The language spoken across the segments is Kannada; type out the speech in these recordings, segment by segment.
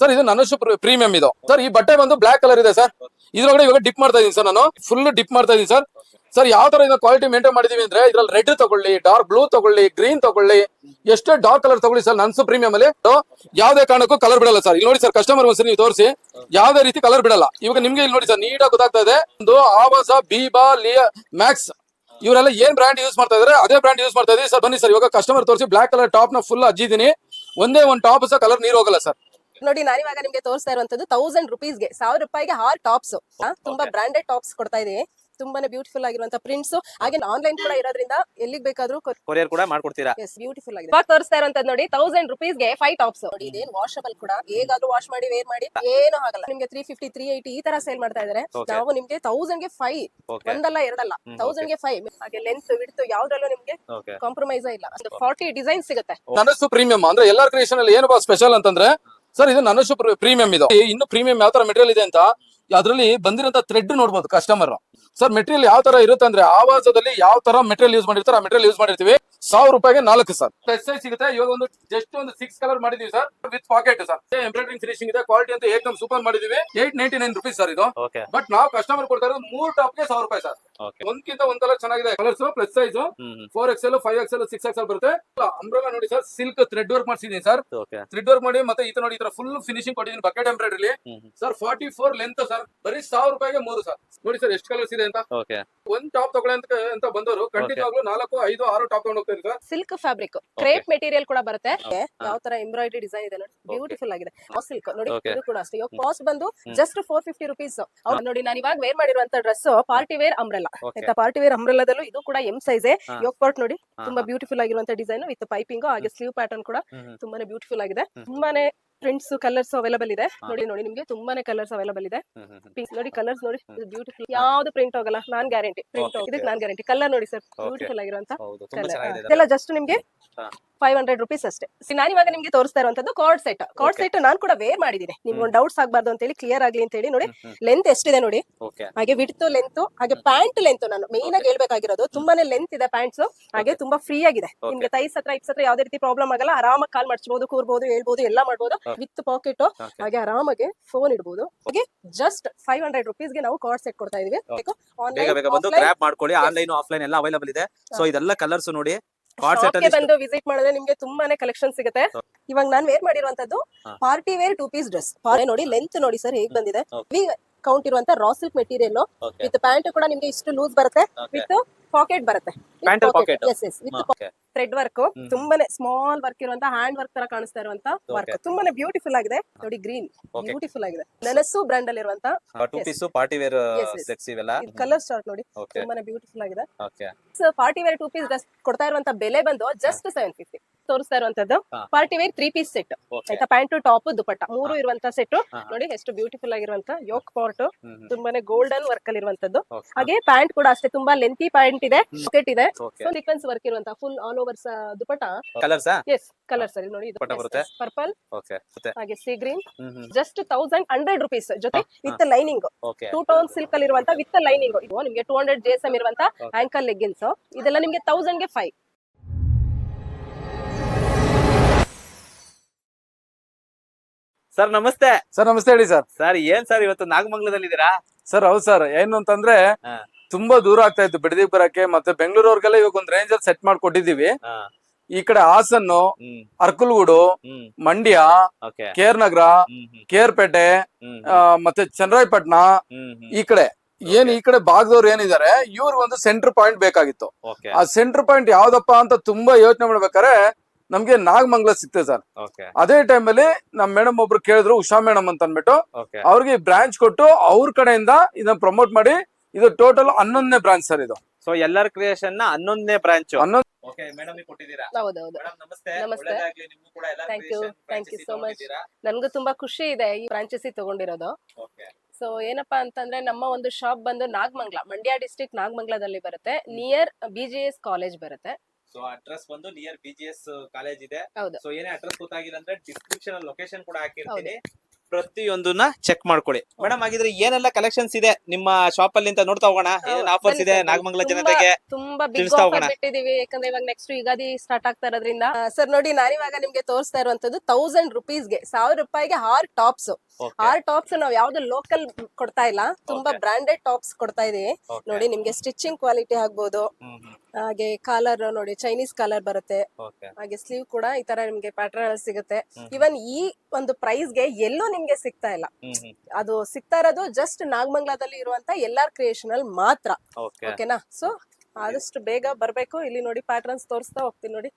ಸರ್ ಇದು ನನುಷ್ ಪ್ರೀಮಿಯಂ ಇದು. ಸರ್ ಈ ಬಟ್ಟೆ ಬಂದು ಬ್ಲಾಕ್ ಕಲರ್ ಇದೆ ಸರ್ ಇದ್ರೊಳಗಡೆ ಇವಾಗ ಡಿಪ್ ಮಾಡ್ತಾ ಇದೀನಿ ಸರ್ ನಾನು. ಫುಲ್ ಡಿಪ್ ಮಾಡ್ತಾ ಇದೀನಿ ಸರ್ ಸರ್ ಯಾವ ತರ ಇದನ್ನ ಕ್ವಾಲಿಟಿ ಮೇಂಟೈನ್ ಮಾಡಿದೀವಿ ಅಂದ್ರೆ, ಇದ್ರಲ್ಲಿ ರೆಡ್ ತಗೊಳ್ಳಿ ಡಾರ್ಕ್ ಬ್ಲೂ ತಗೊಳ್ಳಿ ಗ್ರೀನ್ ತಗೊಳ್ಳಿ, ಎಷ್ಟೇ ಡಾರ್ಕ್ ಕಲರ್ ತಗೊಳ್ಳಿ ಸರ್ ನನ್ಸು ಪ್ರೀಮಿಯಂ ಅಲ್ಲಿ. ಯಾವ್ದೇ ಕಾರಣಕ್ಕೂ ಕಲರ್ ಬಿಡಲ್ಲ ಸರ್ ಇಲ್ಲಿ ನೋಡಿ ಸರ್ ಕಸ್ಟಮರ್ ಒಂದ್ಸರಿ ನೀವು ತೋರಿಸಿ. ಯಾವ್ದೇ ರೀತಿ ಕಲರ್ ಬಿಡಲ್ಲ. ಇವಾಗ ನಿಮ್ಗೆ ಇಲ್ಲಿ ನೋಡಿ ಸರ್ ನೀಟಾಗಿ ಗೊತ್ತಾಗ್ತಾ ಇದೆ. ಒಂದು ಆವಾಸ ಬೀಬಾ ಲಿಯ ಮ್ಯಾಕ್ಸ್ ಇವರೆಲ್ಲ ಏನ್ ಬ್ರ್ಯಾಂಡ್ ಯೂಸ್ ಮಾಡ್ತಾ ಇದಾರೆ, ಅದೇ ಬ್ರ್ಯಾಂಡ್ ಯೂಸ್ ಮಾಡ್ತಾ ಇದೀವಿ. ಸರ್ ಬನ್ನಿ ಸರ್ ಇವಾಗ ಕಸ್ಟಮರ್ ತೋರಿಸಿ ಬ್ಲಾಕ್ ಕಲರ್ ಟಾಪ್ನ ಫುಲ್ ಅಜ್ಜಿದೀನಿ ಒಂದೇ ಒಂದು ಟಾಪ್ ಸಹ ಕಲರ್ ನೀರು ಹೋಗಲ್ಲ ಸರ್ ನೋಡಿ ನಾನಿವಾಗ ನಿಮ್ಗೆ ತೋರಿಸ್ತಾ ಇರುವಂತದ್ದು ತೌಸಂಡ್ ರುಪೀಸ್ಗೆ ಸಾವಿರ ರೂಪಾಯಿಗೆ ಆರ್ ಟಾಪ್ಸ್ ತುಂಬಾ ಬ್ರಾಂಡೆಡ್ ಟಾಪ್ಸ್ ಕೊಡ್ತಾ ಇದೀವಿ ತುಂಬಾನೇ ಬ್ಯೂಟಿಫುಲ್ ಆಗಿರುವಂತ ಪ್ರಿಂಟ್ಸ್ ಹಾಗೆ ಆನ್ಲೈನ್ ಕೂಡ ಇರೋದ್ರಿಂದ ಎಲ್ಲಿಗೆ ಬೇಕಾದ್ರೂ ಕೊರಿಯರ್ ಕೂಡ ಮಾಡ್ಕೊಡ್ತೀರಾ? ಎಸ್ ಬ್ಯೂಟಿಫುಲ್ ಆಗಿದೆ. ಇವಾಗ ತೋರಿಸ್ತಾ ಇರುವಂತದ್ದು ನೋಡಿ ತೌಸಂಡ್ ರುಪೀಸ್ಗೆ ಫೈವ್ ಟಾಪ್ಸ್ ನೋಡಿ ಇದೇನ್ ವಾಶಬಲ್ ಕೂಡ. ಹೇಗಾದ್ರೂ ವಾಶ್ ಮಾಡಿ ವೇರ್ ಮಾಡಿ. ಏನು ಆಗಲ್ಲ. ನಿಮ್ಗೆ ತ್ರೀ ಫಿಫ್ಟಿ ತ್ರೀ ಏಯ್ಟಿ ಈ ತರ ಸೇಲ್ ಮಾಡ್ತಾ ಇದಾರೆ. ನಾವು ನಿಮ್ಗೆ ತೌಸಂಡ್ಗೆ ಫೈವ್ ಒಂದಲ್ಲ ಎರಡಲ್ಲ. ತೌಸಂಡ್ಗೆ ಫೈವ್ ಹಾಗೆ ಲೆಂತ್ ವಿಡ್ತ್ ಯಾವ್ದ್ರಲ್ಲೂ ನಿಮ್ಗೆ ಕಾಂಪ್ರಮೈಸ್ ಇಲ್ಲ. ಫಾರ್ಟಿ ಡಿಸೈನ್ ಸಿಗುತ್ತೆ. ನನಸ್ಸು ಪ್ರೀಮಿಯಂ ಅಂದ್ರೆ ಎಲ್ಲಾರ್ ಕ್ರಿಯೇಷನ್ ಅಲ್ಲಿ ಏನು ಸ್ಪೆಷಲ್ ಅಂತಂದ್ರೆ ಸರ್, ಇದು ನನಸ್ಸು ಪ್ರೀಮಿಯಂ ಇದು. ಇನ್ನು ಪ್ರೀಮಿಯಂ ಯಾವ ತರ ಮೆಟೀರಿಯಲ್ ಇದೆ ಅಂತ, ಅದರಲ್ಲಿ ಬಂದಿರೋಂತ ಥ್ರೆಡ್ ನೋಡ್ಬೋದು ಕಸ್ಟಮರ್ ಸರ್ ಮೆಟೀರಿಯಲ್ ಯಾವ ತರ ಇರುತ್ತೆ ಅಂದ್ರೆ ಆವಾಸದಲ್ಲಿ ಯಾವ ತರ ಮೆಟೀರಿಯಲ್ ಯೂಸ್ ಮಾಡಿರ್ತಾರೆ ಆ ಮೆಟೀರಿಯಲ್ ಯೂಸ್ ಮಾಡಿರ್ತೀವಿ. ಸಾವಿರ ರೂಪಾಯಿಗೆ ನಾಲ್ಕು ಸರ್. ಪ್ಲಸ್ ಸೈಜ್ ಸಿಗುತ್ತೆ. ಇವಾಗ ಒಂದು ಜಸ್ಟ್ ಒಂದು ಸಿಕ್ಸ್ ಕಲರ್ ಮಾಡಿದೀವಿ sir. With pocket sir. Embroidering finishing ಇದೆ. ಕ್ವಾಲಿಟಿ ಅಂತ ಏಕದಮ್ ಸೂಪರ್ ಮಾಡಿದೀವಿ. Eight ninety nine rupees sir ಇದು. ಬಟ್ ನಾವು ಕಸ್ಟಮರ್ ಕೊಡ್ತಾ ಇರೋದು ಮೂರ್ ಟಾಪ್ಗೆ ಸಾವಿರ ರೂಪಾಯಿ ಸರ್. ಒಂದಕ್ಕಿಂತ ಒಂದ್ಕಿಂತ ಒಂದ್ ಕಲರ್ ಚೆನ್ನಾಗಿದೆ. Colours plus size four X L five X L six X L ಬರುತ್ತೆ. ಅಂಬ್ರಗ ನೋಡಿ ಸರ್ ಸಿಲ್ಕ್ ಥ್ರೆಡ್ ವರ್ಕ್ ಮಾಡಿಸಿದೀನಿ ಸರ್. ಥ್ರೆಡ್ ವರ್ಕ್ ಮಾಡಿ ಮತ್ತೆ ಈ ತರ ನೋಡಿ ಈ ತರ ಫುಲ್ ಫಿನಿಶಿಂಗ್ ಕೊಟ್ಟಿದ್ದೀನಿ bucket embroidery sir forty four length sir. ಬರೀ ಸಾವಿರ ರೂಪಾಯಿಗೆ ಮೂರು ಸರ್. ನೋಡಿ ಸರ್ ಎಷ್ಟು ಕಲರ್ಸ್ ಇದೆ ಅಂತ. ಒಂದ್ ಟಾಪ್ ತಗೊಳ್ಳಿ ಅಂತ ಬಂದವರು. ಖಂಡಿತವಾಗ್ಲೂ ನಾಲ್ಕು ಐದು ಆರು ಟಾಪ್ ತಗೊಂಡು ಸಿಲ್ಕ್ ಫ್ಯಾಬ್ರಿಕ್ ಕ್ರೇಪ್ ಮೆಟೀರಿಯಲ್ ಕೂಡ ಬರುತ್ತೆ. ಯಾವ ತರ ಎಂಬ್ರಾಯ್ಡರಿ ಡಿಸೈನ್ ಇದೆ ನೋಡಿ. ಬ್ಯೂಟಿಫುಲ್ ಆಗಿದೆ. ಸಿಲ್ಕ್ ನೋಡಿ ಇದು ಕೂಡ ಅಷ್ಟೇ. ಇವಾಗ ಕಾಸ್ಟ್ ಬಂದು ಜಸ್ಟ್ ಫೋರ್ ಫಿಫ್ಟಿ ರುಪೀಸ್ ನೋಡಿ ನಾನು ಇವಾಗ ವೇರ್ ಮಾಡಿರುವಂತ ಡ್ರೆಸ್ ಪಾರ್ಟಿ ವೇರ್ ಅಂಬ್ರೆಲಾ ಆಯ್ತಾ? ಪಾರ್ಟಿ ವೇರ್ ಅಂಬ್ರೆಲ್ಲದಲ್ಲೂ ಇದು ಕೂಡ ಎಂ ಸೈಜ್ ಯೋಗ ಪಾರ್ಟ್ ನೋಡಿ ತುಂಬಾ ಬ್ಯೂಟಿಫುಲ್ ಆಗಿರುವಂತ ಡಿಸೈನ್ ವಿತ್ ಪೈಪಿಂಗ್ ಹಾಗೆ ಸ್ಲೀವ್ ಪ್ಯಾಟರ್ನ್ ಕೂಡ. ತುಂಬಾನೇ ಬ್ಯೂಟಿಫುಲ್ ಆಗಿದೆ. ತುಂಬಾನೇ ಪ್ರಿಂಟ್ಸ್ ಕಲರ್ಸ್ ಅವೈಲಬಲ್ ಇದೆ. ನೋಡಿ ನೋಡಿ ನಿಮ್ಗೆ ತುಂಬಾನೇ ಕಲರ್ಸ್ ಅವೈಲಬಲ್ ಇದೆ. ಪಿಂಕ್ ನೋಡಿ ಕಲರ್ಸ್ ನೋಡಿ ಬ್ಯೂಟಿಫುಲ್ ಯಾವ್ದು ಪ್ರಿಂಟ್ ಹೋಗಲ್ಲ ನಾನ್ ಗ್ಯಾರಂಟಿ ಪ್ರಿಂಟ್ ಇದಕ್ಕೆ ನಾನ್ ಗ್ಯಾರಂಟಿ ಕಲರ್ ನೋಡಿ ಸರ್ ಬ್ಯೂಟಿಫುಲ್ ಆಗಿರುವಂತ ಕಲರ್ ಇದೆಲ್ಲ. ಜಸ್ಟ್ ನಿಮ್ಗೆ. ಫೈವ್ ಹಂಡ್ರೆಡ್ ರುಪೀಸ್ ಅಷ್ಟೇ. ನಾನು ಇವಾಗ ನಿಮ್ಗೆ ತೋರಿಸ್ತಾ ಇರುವಂತದ್ದು ಕಾರ್ಡ್ ಸೆಟ್ ಕಾರ್ಡ್. ಸೆಟ್ ನಾನು ಕೂಡ ವೇರ್ ಮಾಡಿದ್ದೀನಿ. ನಿಮ್ಗೆ ಒಂದು ಡೌಟ್ಸ್ ಆಗಬಾರ್ದು ಅಂತ ಹೇಳಿ ಕ್ಲಿಯರ್ ಆಗಲಿ ಅಂತ ಹೇಳಿ ನೋಡಿ. ಲೆಂತ್ ಎಷ್ಟಿದೆ ನೋಡಿ? ಹಾಗೆ ವಿಡ್ತು ಲೆಂತ್ ಹಾಗೆ ಪ್ಯಾಂಟ್ ಲೆಂತ್ ನಾನು ಮೇನ್ ಆಗಿ ಹೇಳ್ಬೇಕಾಗಿರೋದು ತುಂಬಾನೇ ಲೆಂತ್ ಇದೆ ಪ್ಯಾಂಟ್ಸ್ ಹಾಗೆ ತುಂಬಾ ಫ್ರೀ ಆಗಿದೆ. ನಿಮ್ಗೆ ತೈಸ್ ಹತ್ರ ಇಪ್ಸ್ ಹತ್ರ ಯಾವ್ದೇ ರೀತಿ ಪ್ರಾಬ್ಲಮ್ ಆಗಲ್ಲ. ಆರಾಮಾಗಿ ಕಾಲ್ ಮಾಡ್ಸ್ಬೋದು ಕೂರ್ಬೋದು ಹೇಳ್ಬೋದು ಎಲ್ಲ ಮಾಡ್ಬೋದು. Okay. ವಿತ್ ಪಾಕೆಟ್ ಹಾಗೆ ಆರಾಮಾಗಿ ಫೋನ್ ಇಡಬಹುದು ಹಾಗೆ ಜಸ್ಟ್ ಫೈವ್ ಹಂಡ್ರೆಡ್ ರುಪೀಸ್ಗೆ ನಾವು ಕಾರ್ಡ್ ಸೆಟ್ ಕೊಡ್ತಾ ಇದೀವಿ ಬೇಗ ಬೇಗ ಬಂದು ಆನ್ಲೈನ್ ಗ್ರಾಪ್ ಮಾಡ್ಕೊಳ್ಳಿ. ಆನ್ಲೈನ್ ಆಫ್ಲೈನ್ ಎಲ್ಲ ಅವೈಲಬಲ್ ಇದೆ. ಸೊ ಇದೆಲ್ಲ ಕಲರ್ಸ್ ನೋಡಿ ಶಾಪ್ಗೆ ಬಂದು ವಿಸಿಟ್ ಮಾಡಿದ್ರೆ ನಿಮ್ಗೆ ತುಂಬಾನೇ ಕಲೆಕ್ಷನ್ ಸಿಗುತ್ತೆ. ಇವಾಗ ನಾನ್ ವೇರ್ ಮಾಡಿರುವಂತದ್ದು party wear two piece dress ನೋಡಿ ಲೆಂತ್ ನೋಡಿ ಸರ್ ಹೇಗ್ ಬಂದಿದೆ. ಕೌಂಟ್ ಇರುವಂತ raw silk material with pant ಕೂಡ ನಿಮ್ಗೆ ಇಷ್ಟು ಲೂಸ್ ಬರುತ್ತೆ. ವಿತ್ ಪಾಕೆಟ್ ಬರುತ್ತೆ. ಪ್ಯಾಂಟಲ್ ಅಲ್ಲಿ yes yes with thread work ತುಂಬಾನೇ ಸ್ಮಾಲ್ ವರ್ಕ್ ಇರುವಂತ ಹ್ಯಾಂಡ್ ವರ್ಕ್ ತರ ಕಾಣಿಸ್ತಾ ಇರುವಂತ ವರ್ಕ್ ತುಂಬಾನೇ ಬ್ಯೂಟಿಫುಲ್ ಆಗಿದೆ. ನೋಡಿ ಗ್ರೀನ್ ಬ್ಯೂಟಿಫುಲ್ ಆಗಿದೆ. ನೆನಸು ಬ್ರ್ಯಾಂಡ್ ಅಲ್ಲಿ ಇರುವಂತ. Two piece party wear. ಇವೆಲ್ಲ? ಕಲರ್ ಸ್ಟಾರ್ಟ್ ನೋಡಿ. ತುಂಬಾನೇ ಬ್ಯೂಟಿಫುಲ್ ಆಗಿದೆ. Party wear two piece dress ಕೊಡ್ತಾ ಇರುವಂತ ಬೆಲೆ ಬಂದು ಜಸ್ಟ್ ಸೆವೆನ್ ಫಿಫ್ಟಿ ತೋರಿಸ್ತಾ ಇರುವಂತದ್ದು. Party wear three piece set ಆಯ್ತಾ? Pant top dupatta. ಮೂರು ಇರುವಂತ ಸೆಟ್ ನೋಡಿ ಎಷ್ಟು ಬ್ಯೂಟಿಫುಲ್ ಆಗಿರುವಂತ ಯೋಕ್ ಪಾರ್ಟ್. ತುಂಬಾನೇ ಗೋಲ್ಡನ್ ವರ್ಕ್ ಅಲ್ಲಿ ಇರುವಂತದ್ದು. ಹಾಗೆ ಪ್ಯಾಂಟ್ ಕೂಡ ಅಷ್ಟೇ ತುಂಬಾ ಲೆಂತಿ ಪ್ಯಾಂಟ್ ಇದೆ ಪಾಕೆಟ್ ಇದೆ. ಸೀಕ್ವೆನ್ಸ್ ವರ್ಕ್ ಇರುವಂತ full all over dupatta. Colours yes colour ಅಲ್ಲಿ ನೋಡಿ ಪರ್ಪಲ್ ಹಾಗೆ sea green just thousand hundred rupees ಜೊತೆ. With lining two tone silk ಅಲ್ಲಿ ಇರುವಂತ ವಿತ್ ಲೈನಿಂಗ್ ಇದು ನಿಮ್ಗೆ two hundred J S M ಇರುವಂತ ಆಂಕಲ್ ಲೆಗ್ಗಿನ್ಸ್ ಇದೆಲ್ಲ ನಿಮ್ಗೆ ತೌಸಂಡ್ಗೆ ಫೈವ್ ಸರ್ ನಮಸ್ತೆ. ಸರ್ ನಮಸ್ತೆ ಹೇಳಿ ಸರ್. ಸರ್ ಏನ್ ಸರ್ ಇವತ್ತು ನಾಗಮಂಗಲದಲ್ಲಿ ಇದ್ದೀರಾ ಸರ್ ಹೌದು ಸರ್. ಏನು ಅಂತಂದ್ರೆ ತುಂಬಾ ದೂರ ಆಗ್ತಾ ಇತ್ತು ಬಿಡದಿಗ್ ಬರಕ್ಕೆ ಮತ್ತೆ ಬೆಂಗಳೂರವ್ರಿಗೆಲ್ಲ ಇವಾಗ ಒಂದ್ ರೇಂಜ್ ಅಲ್ಲಿ ಸೆಟ್ ಮಾಡ್ಕೊಟ್ಟಿದೀವಿ. ಈ ಕಡೆ ಹಾಸನ್ನು ಅರ್ಕಲ್ಗೂಡು ಮಂಡ್ಯ ಕೇರ್ ನಗರ ಕೇರ್ಪೇಟೆ ಮತ್ತೆ ಚನ್ನರಾಯಪಟ್ಟಣ ಈ ಕಡೆ. ಏನ್ ಈ ಕಡೆ ಭಾಗದವ್ರು ಏನಿದ್ದಾರೆ ಇವ್ರ ಒಂದು ಸೆಂಟರ್ ಪಾಯಿಂಟ್ ಬೇಕಾಗಿತ್ತು ಆ ಸೆಂಟರ್ ಪಾಯಿಂಟ್ ಯಾವ್ದಪ್ಪ ಅಂತ ತುಂಬಾ ಯೋಚನೆ ಮಾಡ್ಬೇಕಾದ್ರೆ ನಮ್ಗೆ ನಾಗಮಂಗಲ ಸಿಕ್ತೆ ಸರ್. ಅದೇ ಟೈಮ್ ಅಲ್ಲಿ ನಮ್ ಮೇಡಮ್ ಒಬ್ರು ಕೇಳಿದ್ರು ಉಷಾ ಮೇಡಮ್ ಅಂತ ಅಂದ್ಬಿಟ್ಟು ಅವ್ರಿಗೆ ಬ್ರಾಂಚ್ ಕೊಟ್ಟು ಅವ್ರ ಕಡೆಯಿಂದ ಇದನ್ನ ಪ್ರಮೋಟ್ ಮಾಡಿ ಇದು ಟೋಟಲ್ ಹನ್ನೊಂದನೇ ಬ್ರಾಂಚ್ ಸರ್ ಇದು. ಸೊ ಎಲ್ಲರ ಕ್ರಿಯೇಷನ್ನ ಹನ್ನೊಂದನೇ ಬ್ರಾಂಚ್ ಹನ್ನೊಂದು so ನನ್ಗೂ ತುಂಬಾ ಖುಷಿ ಇದೆ ಈ ಫ್ರಾಂಚೈಸಿ ತಗೊಂಡಿರೋದು. ಸೊ ಏನಪ್ಪಾ ಅಂತಂದ್ರೆ ನಮ್ಮ ಒಂದು ಶಾಪ್ ಬಂದು ನಾಗಮಂಗ್ಲ ಮಂಡ್ಯ ಡಿಸ್ಟ್ರಿಕ್ಟ್ ನಾಗಮಂಗ್ಲದಲ್ಲಿ ಬರುತ್ತೆ. Near B G S college ಬರುತ್ತೆ. ಸೊ ಅಡ್ರೆಸ್ ಬಂದು near B G S college ಇದೆ. ಹೌದು. ಸೊ ಏನೇ ಅಡ್ರೆಸ್ ಗೊತ್ತಾಗಿಲ್ಲ ಅಂದ್ರೆ ಡಿಸ್ಕ್ರಿಪ್ಷನ್ ಲೊಕೇಶನ್ ಕೂಡ ಹಾಕಿರ್ತೀನಿ. ಪ್ರತಿಯೊಂದನ್ನ ಚೆಕ್ ಮಾಡ್ಕೊಳ್ಳಿ. ಮೇಡಮ್ ಆಗಿದ್ರೆ ಏನೆಲ್ಲ ಕಲೆಕ್ಷನ್ಸ್ ಇದೆ ನಿಮ್ಮ ಶಾಪ್ ಅಲ್ಲಿ ಅಂತ ನೋಡ್ತಾ ಹೋಗೋಣ. ಏನೇನ್ ಆಫರ್ಸ್ ಇದೆ ನಾಗಮಂಗಲ ಜನತೆಗೆ? ತುಂಬಾ ಬಿಗ್ ತಿಳಿಸ್ತಾ ಆಫರ್. ಬಿಟ್ಟಿದೀವಿ. ಯಾಕಂದ್ರೆ ಇವಾಗ ನೆಕ್ಸ್ಟ್ ಯುಗಾದಿ ಸ್ಟಾರ್ಟ್ ಆಗ್ತಾ ಇರೋದ್ರಿಂದ ಸರ್ ನೋಡಿ ನಾನಿವಾಗ ನಿಮ್ಗೆ ತೋರಿಸ್ತಾ ಇರುವಂತದ್ದು ತೌಸಂಡ್ ರುಪೀಸ್ಗೆ ಸಾವಿರ ರೂಪಾಯಿಗೆ ಆರ್ ಟಾಪ್ಸ್ Okay. ಆರ್ ಟಾಪ್ಸ್ ನಾವ್ ಯಾವ್ದು ಲೋಕಲ್ ಕೊಡ್ತಾ ಇಲ್ಲ. ತುಂಬಾ Okay. ಬ್ರಾಂಡೆಡ್ ಟಾಪ್ಸ್ ಕೊಡ್ತಾ ಇದೀವಿ. Okay. ನೋಡಿ ನಿಮ್ಗೆ ಸ್ಟಿಚಿಂಗ್ ಕ್ವಾಲಿಟಿ ಆಗ್ಬೋದು. ಹ್ಮ್, ಹ್ಮ್. ಹಾಗೆ ಕಾಲರ್ ನೋಡಿ ಚೈನೀಸ್ ಕಾಲರ್ ಬರುತ್ತೆ. ಹಾಗೆ ಸ್ಲೀವ್ ಕೂಡ ಈ ತರ ನಿಮ್ಗೆ ಪ್ಯಾಟರ್ನ್ ಅಲ್ಲಿ ಸಿಗುತ್ತೆ. ಇವನ್ ಈ ಒಂದು ಪ್ರೈಸ್ಗೆ ಎಲ್ಲೂ ನಿಮ್ಗೆ ಸಿಗ್ತಾ ಇಲ್ಲ. ಅದು ಸಿಗ್ತಾ ಇರೋದು ಜಸ್ಟ್ ನಾಗಮಂಗ್ಲಾದಲ್ಲಿ ಇರುವಂತ ಎಲ್ಲಾರ್ ಕ್ರಿಯೇಷನ್ ಅಲ್ಲಿ ಮಾತ್ರ. ಓಕೆನಾ ಸೊ ಆದಷ್ಟು ಬೇಗ ಬರ್ಬೇಕು. ಇಲ್ಲಿ ನೋಡಿ ಪ್ಯಾಟರ್ನ್ಸ್ ತೋರಿಸ್ತಾ ಹೋಗ್ತೀನಿ ನೋಡಿ.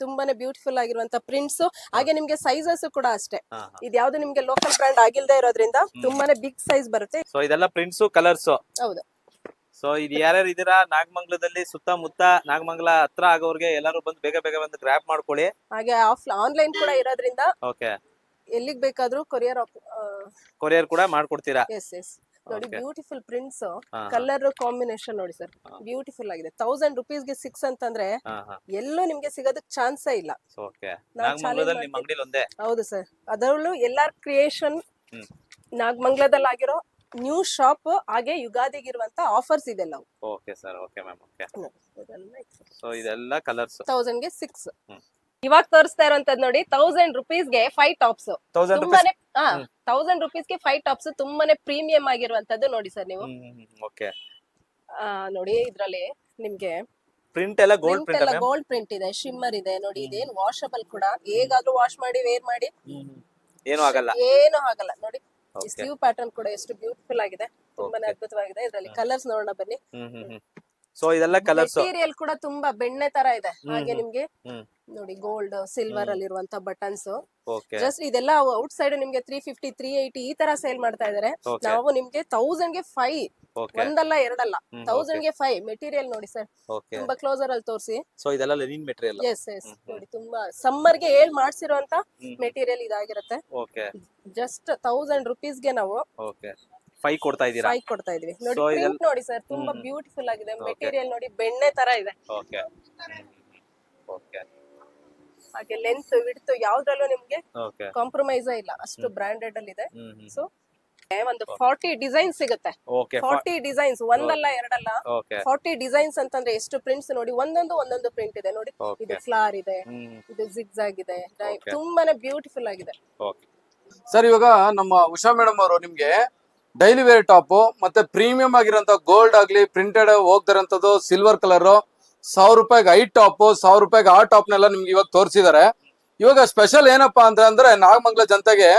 ತುಂಬಾನೇ ಬ್ಯೂಟಿಫುಲ್ ಆಗಿರುವಂತ ಪ್ರಿಂಟ್ಸ್ ಹಾಗೆ ನಿಮ್ಗೆ ಸೈಜಸ್ ಕೂಡ ಅಷ್ಟೇ. ಇದು ಯಾವ್ದು ನಿಮ್ಗೆ ಲೋಕಲ್ ಬ್ರ್ಯಾಂಡ್ ಆಗಿಲ್ದೇ ಇರೋದ್ರಿಂದ ತುಂಬಾನೇ ಬಿಗ್ ಸೈಜ್ ಬರುತ್ತೆ. ಸೊ ಇದೆಲ್ಲ ಪ್ರಿಂಟ್ಸ್ ಕಲರ್ಸ್ ಹೌದು. ಸೊ ಇದು ಯಾರ್ಯಾರು ಇದೀರಾ ನಾಗಮಂಗಲದಲ್ಲಿ ಸುತ್ತಮುತ್ತ ನಾಗಮಂಗಲ ಹತ್ರ ಆಗೋರ್ಗೆ ಎಲ್ಲರೂ ಬಂದು ಬೇಗ ಬೇಗ ಬಂದು ಗ್ರಾಪ್ ಮಾಡ್ಕೊಳ್ಳಿ. ಹಾಗೆ ಆಫ್ ಆನ್ಲೈನ್ ಕೂಡ ಇರೋದ್ರಿಂದ ಓಕೆ ಎಲ್ಲಿಗ್ ಬೇಕಾದ್ರೂ ಕೊರಿಯರ್ ಕೊರಿಯರ್ ಕೂಡ ಮಾಡ್ಕೊಡ್ತೀರಾ? ಎಸ್ ಎಸ್ ನೋಡಿ ಬ್ಯೂಟಿಫುಲ್ ಪ್ರಿಂಟ್ಸ್ ಕಲರ್ ಕಾಂಬಿನೇಷನ್ ನೋಡಿ ಸರ್ ಬ್ಯೂಟಿಫುಲ್ ಆಗಿದೆ. ತೌಸಂಡ್ ರುಪೀಸ್ಗೆ ಸಿಕ್ಸ್ ಅಂತಂದ್ರೆ ಎಲ್ಲೂ ನಿಮ್ಗೆ ಸಿಗೋದಕ್ ಚಾನ್ಸೇ ಇಲ್ಲ. ಹೌದು ಸರ್ ಅದರಲ್ಲೂ ಎಲ್ಲಾರ್ ಕ್ರಿಯೇಷನ್. ನಾಗಮಂಗ್ಲದಲ್ಲಿ ಆಗಿರೋ ನ್ಯೂ ಶಾಪ್ ಹಾಗೆ ಯುಗಾದಿಗಿರುವಂತ ಆಫರ್ಸ್ ಇದೆ ನಾವು okay sir okay ma'am okay so ಇದೆಲ್ಲ ಕಲರ್ಸ್ ತೌಸಂಡ್ಗೆ ಸಿಕ್ಸ್ ಇವಾಗ ತೋರಿಸ್ತಾ ಇರುವಂತದ್ ನೋಡಿ ತೌಸಂಡ್ ರುಪೀಸ್ಗೆ ಫೈವ್ ಟಾಪ್ಸ್ ತುಂಬಾನೇ. ತೌಸಂಡ್ ರುಪೀಸ್ಗೆ ಫೈವ್ ಟಾಪ್ಸ್ ತುಂಬಾನೇ ಪ್ರೀಮಿಯಂ ಆಗಿರುವಂತದ್ದು ನೋಡಿ ಸರ್ ನೀವು. ಓಕೆ ನೋಡಿ ಇದ್ರಲ್ಲಿ ನಿಮ್ಗೆ ಪ್ರಿಂಟ್ ಎಲ್ಲ ಗೋಲ್ಡ್ ಪ್ರಿಂಟ್ ಎಲ್ಲ ಗೋಲ್ಡ್ ಪ್ರಿಂಟ್ ಇದೆ ಶಿಮ್ಮರ್ ಇದೆ ನೋಡಿ ಇದೇನ್ ವಾಷಬಲ್ ಕೂಡ. ಹೇಗಾದ್ರೂ ವಾಶ್ ಮಾಡಿ ವೇರ್ ಮಾಡಿ. ಏನು ಆಗಲ್ಲ. ಏನು ಆಗಲ್ಲ ನೋಡಿ. Okay. ಸ್ಲೀವ್ ಪ್ಯಾಟರ್ನ್ ಕೂಡ ಎಷ್ಟು ಬ್ಯೂಟಿಫುಲ್ ಆಗಿದೆ ತುಂಬಾನೇ ಅದ್ಭುತವಾಗಿದೆ. ಇದರಲ್ಲಿ ಕಲರ್ಸ್ ನೋಡೋಣ ಬನ್ನಿ. ಸೊ ಇದೆಲ್ಲ ಕಲರ್ಸ್ ಮೆಟೀರಿಯಲ್ ಕೂಡ ತುಂಬಾ ಬೆಣ್ಣೆ ತರ ಇದೆ. ಹಾಗೆ. ನಿಮ್ಗೆ ನೋಡಿ ಗೋಲ್ಡ್ ಸಿಲ್ವರ್ ಅಲ್ಲಿ ಇರುವಂತ ಬಟನ್ಸ್ ಜಸ್ಟ್ ಇದೆಲ್ಲ ಔಟ್ ಸೈಡ್ ನಿಮ್ಗೆ ತ್ರೀ ಫಿಫ್ಟಿ ತ್ರೀ ಏಯ್ಟಿ ಈ ತರ ಸೇಲ್ ಮಾಡ್ತಾ ಇದಾರೆ ನಾವು ನಿಮ್ಗೆ ತೌಸಂಡ್ಗೆ ಫೈವ್ ಒಂದಲ್ಲ ಎರಡಲ್ಲ. ತೌಸಂಡ್ಗೆ ಫೈವ್ ಮೆಟೀರಿಯಲ್ ನೋಡಿ ಸರ್ ತುಂಬಾ ಕ್ಲೋಸರ್ ಅಲ್ಲಿ ತೋರಿಸಿ. ಸೊ ಇದೆಲ್ಲ ಲೆನಿನ್ ಮೆಟೀರಿಯಲ್ ಎಸ್ ಎಸ್ ನೋಡಿ ತುಂಬಾ ಸಮ್ಮರ್ಗೆ ಹೇಳ್ ಮಾಡಿಸಿರುವಂತ. ಮೆಟೀರಿಯಲ್ ಇದಾಗಿರುತ್ತೆ. ಓಕೆ ಜಸ್ಟ್ ಥೌಸಂಡ್ ರುಪೀಸ್ಗೆ ನಾವು ಓಕೆ ಫೈವ್ ಕೊಡ್ತಾ ಇದ್ದೀರಾ? ಫೈವ್ ಕೊಡ್ತಾ ಇದೀವಿ ನೋಡಿ ಪ್ರಿಂಟ್ ನೋಡಿ ಸರ್ ತುಂಬಾ ಬ್ಯೂಟಿಫುಲ್ ಆಗಿದೆ. ಮೆಟೀರಿಯಲ್ ನೋಡಿ ಬೆಣ್ಣೆ ತರ ಇದೆ. ಓಕೆ ಓಕೆ ಹಾಗೆ ಲೆಂತ್ ವಿಡ್ತ್ ಯಾವ್ದ್ರಲ್ಲೂ ನಿಮ್ಗೆ ಕಾಂಪ್ರಮೈಸ್ ಇಲ್ಲ. ಅಷ್ಟು ಬ್ರಾಂಡೆಡ್ ಅಲ್ಲಿ ಇದೆ. ಸೊ ಒಂದು ಫಾರ್ಟಿ ಡಿಸೈನ್ ಸಿಗುತ್ತೆ. ಓಕೆ ಫಾರ್ಟಿ ಡಿಸೈನ್ಸ್ ಒಂದಲ್ಲ ಎರಡಲ್ಲ. ಓಕೆ ಫಾರ್ಟಿ ಡಿಸೈನ್ಸ್ ಅಂತಂದ್ರೆ ಎಷ್ಟು ಪ್ರಿಂಟ್ಸ್ ನೋಡಿ ಒಂದೊಂದು ಒಂದೊಂದು ಪ್ರಿಂಟ್ ಇದೆ. ನೋಡಿ ಇದು ಫ್ಲಾರ್ ಇದೆ ಇದು ಜಿಗ್ಸ್ ಆಗಿದೆ Okay. ತುಂಬಾನೇ ಬ್ಯೂಟಿಫುಲ್ ಆಗಿದೆ. ಓಕೆ ಸರ್ ಇವಾಗ ನಮ್ಮ ಉಷಾ ಮೇಡಮ್ ಅವರು ನಿಮ್ಗೆ ಡೈಲಿ ವೇರ್ ಟಾಪ್ ಮತ್ತೆ ಪ್ರೀಮಿಯಂ ಆಗಿರೋಂಥ ಗೋಲ್ಡ್ ಆಗ್ಲಿ ಪ್ರಿಂಟೆಡ್ ಹೋಗ್ತಿರೋಂಥದ್ದು ಸಿಲ್ವರ್ ಕಲರ್ ಸಾವಿರ ರೂಪಾಯಿಗೆ ಐ ಟಾಪ್ ಸಾವಿರ ರೂಪಾಯಿಗೆ ಆ ಟಾಪ್ ನೆಲ್ಲ ನಿಮ್ಗೆ ಇವಾಗ ತೋರಿಸಿದ್ದಾರೆ. ಇವಾಗ ಸ್ಪೆಷಲ್ ಏನಪ್ಪಾ ಅಂದ್ರೆ ಅಂದ್ರೆ ನಾಗಮಂಗಲ ಜನತೆಗೆ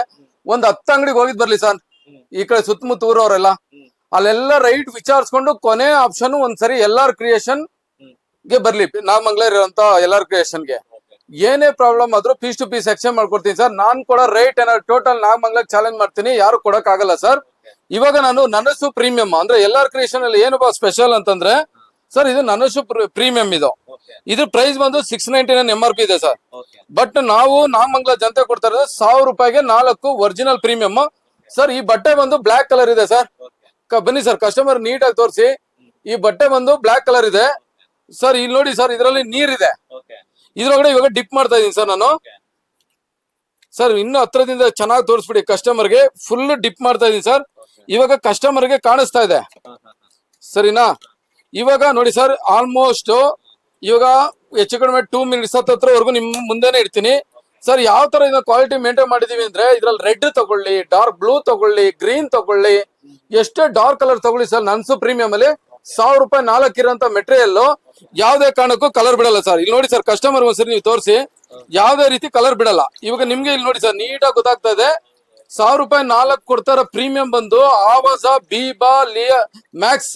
ಒಂದ್ ಹತ್ತು ಅಂಗಡಿಗೆ ಹೋಗಿದ್ ಬರ್ಲಿ ಸರ್. ಈ ಕಡೆ ಸುತ್ತಮುತ್ತ ಊರವರೆಲ್ಲ ಅಲ್ಲೆಲ್ಲ ರೈಟ್ ವಿಚಾರಿಸ್ಕೊಂಡು ಕೊನೆ ಆಪ್ಷನ್ ಒಂದ್ಸರಿ ಎಲ್ಲಾರ್ ಕ್ರಿಯೇಷನ್ಗೆ ಬರ್ಲಿ. ನಾಗಮಂಗಲ ಇರೋಂತ ಎಲ್ಲಾರ್ ಕ್ರಿಯೇಷನ್ಗೆ. ಏನೇ ಪ್ರಾಬ್ಲಮ್ ಆದ್ರೂ ಪೀಸ್ ಟು ಪೀಸ್ ಎಕ್ಸ್ಚೇಂಜ್ ಮಾಡ್ಕೊಡ್ತೀನಿ ಸರ್ ನಾನ್ ಕೊಡೋ ರೈಟ್ ಏನಾದ್ರು ಟೋಟಲ್ ನಾಗಮಂಗ್ಲಕ್ ಚಾಲೆಂಜ್ ಮಾಡ್ತೀನಿ. ಯಾರು ಕೊಡಕ್ ಆಗಲ್ಲ ಸರ್ ಇವಾಗ ನಾನು ನನಸು ಪ್ರೀಮಿಯಂ ಅಂದ್ರೆ ಎಲ್ಲಾರ್ ಕ್ರಿಯೇಷನ್ ಅಲ್ಲಿ ಏನಪ್ಪ ಸ್ಪೆಷಲ್ ಅಂತಂದ್ರೆ ಸರ್ ಇದು ನನಸು ಪ್ರೀಮಿಯಂ ಇದು. ಇದ್ರ ಪ್ರೈಸ್ ಬಂದು six ninety nine M R P ಇದೆ ಸರ್ ಬಟ್ ನಾವು ನಾಗಮಂಗ್ಲ ಜನತೆ ಕೊಡ್ತಾ ಇರೋದು ಸಾವಿರ ರೂಪಾಯಿಗೆ ನಾಲ್ಕು ಒರಿಜಿನಲ್ ಪ್ರೀಮಿಯಂ ಸರ್ ಈ ಬಟ್ಟೆ ಬಂದು ಬ್ಲಾಕ್ ಕಲರ್ ಇದೆ ಸರ್ ಬನ್ನಿ ಸರ್ ಕಸ್ಟಮರ್ ನೀಟಾಗಿ ತೋರಿಸಿ. ಈ ಬಟ್ಟೆ ಬಂದು ಬ್ಲಾಕ್ ಕಲರ್ ಇದೆ. ಸರ್ ಇಲ್ಲಿ ನೋಡಿ ಸರ್ ಇದರಲ್ಲಿ ನೀರಿದೆ. ಇದೆ ಇದ್ರೊಳಗಡೆ ಇವಾಗ ಡಿಪ್ ಮಾಡ್ತಾ ಇದೀನಿ ಸರ್ ನಾನು. ಸರ್ ಇನ್ನು ಹತ್ರದಿಂದ ಚೆನ್ನಾಗಿ ತೋರಿಸ್ಬಿಡಿ ಕಸ್ಟಮರ್ಗೆ ಫುಲ್ ಡಿಪ್ ಮಾಡ್ತಾ ಇದೀನಿ ಸರ್ ಇವಾಗ ಕಸ್ಟಮರ್ಗೆ ಕಾಣಿಸ್ತಾ ಇದೆ. ಸರಿನಾ ಇವಾಗ ನೋಡಿ ಸರ್ ಆಲ್ಮೋಸ್ಟ್ ಇವಾಗ ಹೆಚ್ಚು ಕಡಿಮೆ ಟೂ ಮಿನಿಟ್ಸ್ ಹತ್ತತ್ರವರೆಗೂ ನಿಮ್ ಮುಂದೆನೆ ಇಡ್ತೀನಿ ಸರ್, ಯಾವ ತರ ಇದನ್ನ ಕ್ವಾಲಿಟಿ ಮೇಂಟೈನ್ ಮಾಡಿದೀವಿ ಅಂದ್ರೆ ಇದ್ರಲ್ಲಿ ರೆಡ್ ತಗೊಳ್ಳಿ ಡಾರ್ಕ್ ಬ್ಲೂ ತಗೊಳ್ಳಿ ಗ್ರೀನ್ ತಗೊಳ್ಳಿ, ಎಷ್ಟೇ ಡಾರ್ಕ್ ಕಲರ್ ತಗೊಳ್ಳಿ ಸರ್ ನನ್ಸು ಪ್ರೀಮಿಯಂ ಅಲ್ಲಿ ಸಾವಿರ ರೂಪಾಯಿ ನಾಲ್ಕು ಇರೋಂತ ಮೆಟೀರಿಯಲ್ ಯಾವ್ದೇ ಕಾರಣಕ್ಕೂ ಕಲರ್ ಬಿಡಲ್ಲ ಸರ್. ಇಲ್ಲಿ ನೋಡಿ ಸರ್ ಕಸ್ಟಮರ್ ಒಂದ್ಸರಿ ನೀವು ತೋರಿಸಿ, ಯಾವ್ದೇ ರೀತಿ ಕಲರ್ ಬಿಡಲ್ಲ. ಇವಾಗ ನಿಮ್ಗೆ ಇಲ್ಲಿ ನೋಡಿ ಸರ್ ನೀಟಾಗಿ ಗೊತ್ತಾಗ್ತಾ ಇದೆ. ಸಾವಿರ ರೂಪಾಯಿ ನಾಲ್ಕು ಕೊಡ್ತಾರ ಪ್ರೀಮಿಯಂ ಬಂದು ಆವಾಸ ಬಿಬಾ, ಲಿಯ ಮ್ಯಾಕ್ಸ್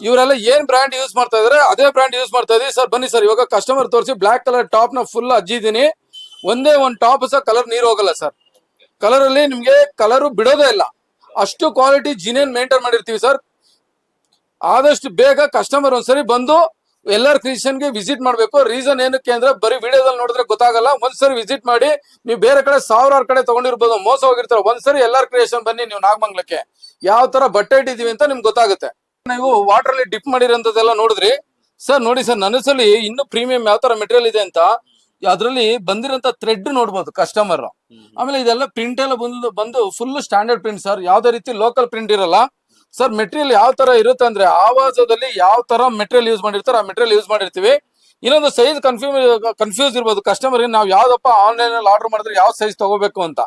ಇವರೆಲ್ಲ ಏನ್ ಬ್ರ್ಯಾಂಡ್ ಯೂಸ್ ಮಾಡ್ತಾ ಇದಾರೆ, ಅದೇ ಬ್ರ್ಯಾಂಡ್ ಯೂಸ್ ಮಾಡ್ತಾ ಇದೀವಿ. ಸರ್, ಬನ್ನಿ ಸರ್, ಇವಾಗ ಕಸ್ಟಮರ್ ತೋರಿಸಿ ಬ್ಲಾಕ್ ಕಲರ್ ಟಾಪ್ನ ಫುಲ್ ಅಜ್ಜಿದೀನಿ ಒಂದೇ ಒಂದು ಟಾಪ್ ಸಹ ಕಲರ್ ನೀರು ಹೋಗಲ್ಲ ಸರ್. ಕಲರ್ ಅಲ್ಲಿ ನಿಮ್ಗೆ ಕಲರ್ ಬಿಡೋದೇ ಇಲ್ಲ. ಅಷ್ಟು ಕ್ವಾಲಿಟಿ ಜಿನೇನ್ ಮೇಂಟೈನ್ ಮಾಡಿರ್ತೀವಿ ಸರ್. ಆದಷ್ಟು ಬೇಗ ಕಸ್ಟಮರ್ ಒಂದ್ಸರಿ ಬಂದು ಎಲ್ಲರ ಗೆ ವಿಸಿಟ್ ಮಾಡಬೇಕು. ರೀಸನ್ ಏನಕ್ಕೆ ಅಂದ್ರೆ ಬರೀ ವಿಡಿಯೋದಲ್ಲಿ ನೋಡಿದ್ರೆ ಗೊತ್ತಾಗಲ್ಲ. ಒಂದ್ಸರಿ ವಿಸಿಟ್ ಮಾಡಿ ನೀವು ಬೇರೆ ಕಡೆ ಸಾವಿರಾರು ಕಡೆ ತಗೊಂಡಿರ್ಬೋದು. ಮೋಸ ಹೋಗಿರ್ತಾರೆ. ಒಂದ್ಸರಿ ಎಲ್ಲಾರ್ ಕ್ರಿಯೇಷನ್ ಬನ್ನಿ ನೀವು ನಾಗಮಂಗ್ಲಕ್ಕೆ. ಯಾವ ತರ ಬಟ್ಟೆ ಇಟ್ಟಿದೀವಿ ಅಂತ ನಿಮ್ಗೆ ಗೊತ್ತಾಗುತ್ತೆ. ನೀವು ವಾಟರ್ ಅಲ್ಲಿ ಡಿಪ್ ಮಾಡಿರೋಂಥದ್ದೆಲ್ಲ ನೋಡಿದ್ರಿ. ಸರ್ ನೋಡಿ ಸರ್ ನನಸಲ್ಲಿ ಇನ್ನು ಪ್ರೀಮಿಯಂ ಯಾವ ತರ ಮೆಟೀರಿಯಲ್ ಇದೆ ಅಂತ ಅದ್ರಲ್ಲಿ ಬಂದಿರೋಂಥ ಥ್ರೆಡ್ ನೋಡ್ಬೋದು ಕಸ್ಟಮರ್ ಆಮೇಲೆ ಇದೆಲ್ಲ ಪ್ರಿಂಟ್ ಎಲ್ಲ ಬಂದು ಬಂದು ಫುಲ್ ಸ್ಟ್ಯಾಂಡರ್ಡ್ ಪ್ರಿಂಟ್ ಸರ್ ಯಾವ್ದೇ ರೀತಿ ಲೋಕಲ್ ಪ್ರಿಂಟ್ ಇರಲ್ಲ. ಸರ್ ಮೆಟೀರಿಯಲ್ ಯಾವ ತರ ಇರುತ್ತೆ ಅಂದ್ರೆ ಆವಾಜದಲ್ಲಿ ಯಾವ ತರ ಮೆಟೀರಿಯಲ್ ಯೂಸ್ ಮಾಡಿರ್ತಾರೆ ಆ ಮೆಟೀರಿಯಲ್ ಯೂಸ್ ಮಾಡಿರ್ತೀವಿ. ಇನ್ನೊಂದು ಸೈಜ್ ಕನ್ಫ್ಯೂಸ್ ಕನ್ಫ್ಯೂಸ್ ಇರ್ಬೋದು. ಕಸ್ಟಮರ್ ನಾವು ಯಾವ್ದಪ್ಪ ಆನ್ಲೈನ್ ಅಲ್ಲಿ ಆರ್ಡರ್ ಮಾಡಿದ್ರೆ ಯಾವ ಸೈಜ್ ತಗೋಬೇಕು ಅಂತ.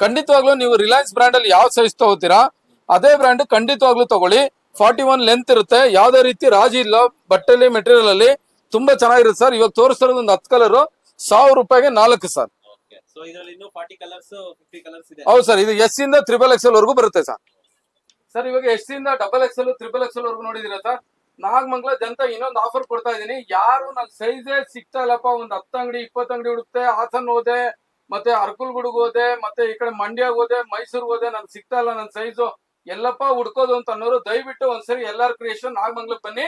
ಖಂಡಿತವಾಗ್ಲೂ ನೀವು ರಿಲಯನ್ಸ್ ಬ್ರ್ಯಾಂಡ್ ಅಲ್ಲಿ ಯಾವ ಸೈಜ್ ತಗೋತೀರಾ ಅದೇ ಬ್ರ್ಯಾಂಡ್ ಖಂಡಿತವಾಗ್ಲೂ ತಗೊಳ್ಳಿ. ಫಾರ್ಟಿ ಒನ್ ಲೆಂತ್ ಇರುತ್ತೆ. ಯಾವ್ದೇ ರೀತಿ ರಾಜಿ ಇಲ್ಲ ಬಟ್ಟೆಲಿ ಮೆಟೀರಿಯಲ್ ಅಲ್ಲಿ ತುಂಬಾ ಚೆನ್ನಾಗಿರುತ್ತೆ ಸರ್ ಇವಾಗ ತೋರಿಸ್ತಿರೋದು ಒಂದು ಹತ್ತು ಕಲರ್ ಸಾವಿರ ರೂಪಾಯಿಗೆ ನಾಲ್ಕು ಸರ್. ಹೌದು ಸರ್ ಇದು ಎಸ್ ಇಂದ ತ್ರಿಬಲ್ ಎಕ್ಸೆಲ್ ವರೆಗೂ ಬರುತ್ತೆ ಸರ್. ಸರ್ ಇವಾಗ ಎಸ್ ಇಂದ ಡಬಲ್ ಎಕ್ಸೆಲ್ ತ್ರಿಬಲ್ ಎಕ್ಸೆಲ್ ವರೆಗೂ ನೋಡಿದಿರ ಸರ್? ನಾಗಮಂಗಲ ಜನತ ಇನ್ನೊಂದು ಆಫರ್ ಕೊಡ್ತಾ ಇದೀನಿ ಯಾರು ನನ್ ಸೈಜೇ ಸಿಗ್ತಾ ಇಲ್ಲಪ್ಪ ಒಂದ್ ಹತ್ತು ಅಂಗಡಿ ಇಪ್ಪತ್ತು ಅಂಗಡಿ ಹುಡುಕ್ತೆ ಹಾಸನ್ ಹೋದೆ ಮತ್ತೆ ಅರ್ಕುಲ್ಗುಡ್ಗ್ ಹೋದೆ ಮತ್ತೆ ಈ ಕಡೆ ಮಂಡ್ಯ ಹೋದೆ ಮೈಸೂರು ಹೋದೆ ನನ್ ಸಿಗ್ತಾ ಇಲ್ಲ ನನ್ ಸೈಜು ಎಲ್ಲಪ್ಪ ಹುಡ್ಕೋದು ಅಂತ ಅನ್ನೋರು ದಯವಿಟ್ಟು ಒಂದ್ಸರಿ ಎಲ್ಲಾರ್ ಕ್ರಿಯೇಷನ್ ನಾಗಮಂಗ್ಲಕ್ ಬನ್ನಿ.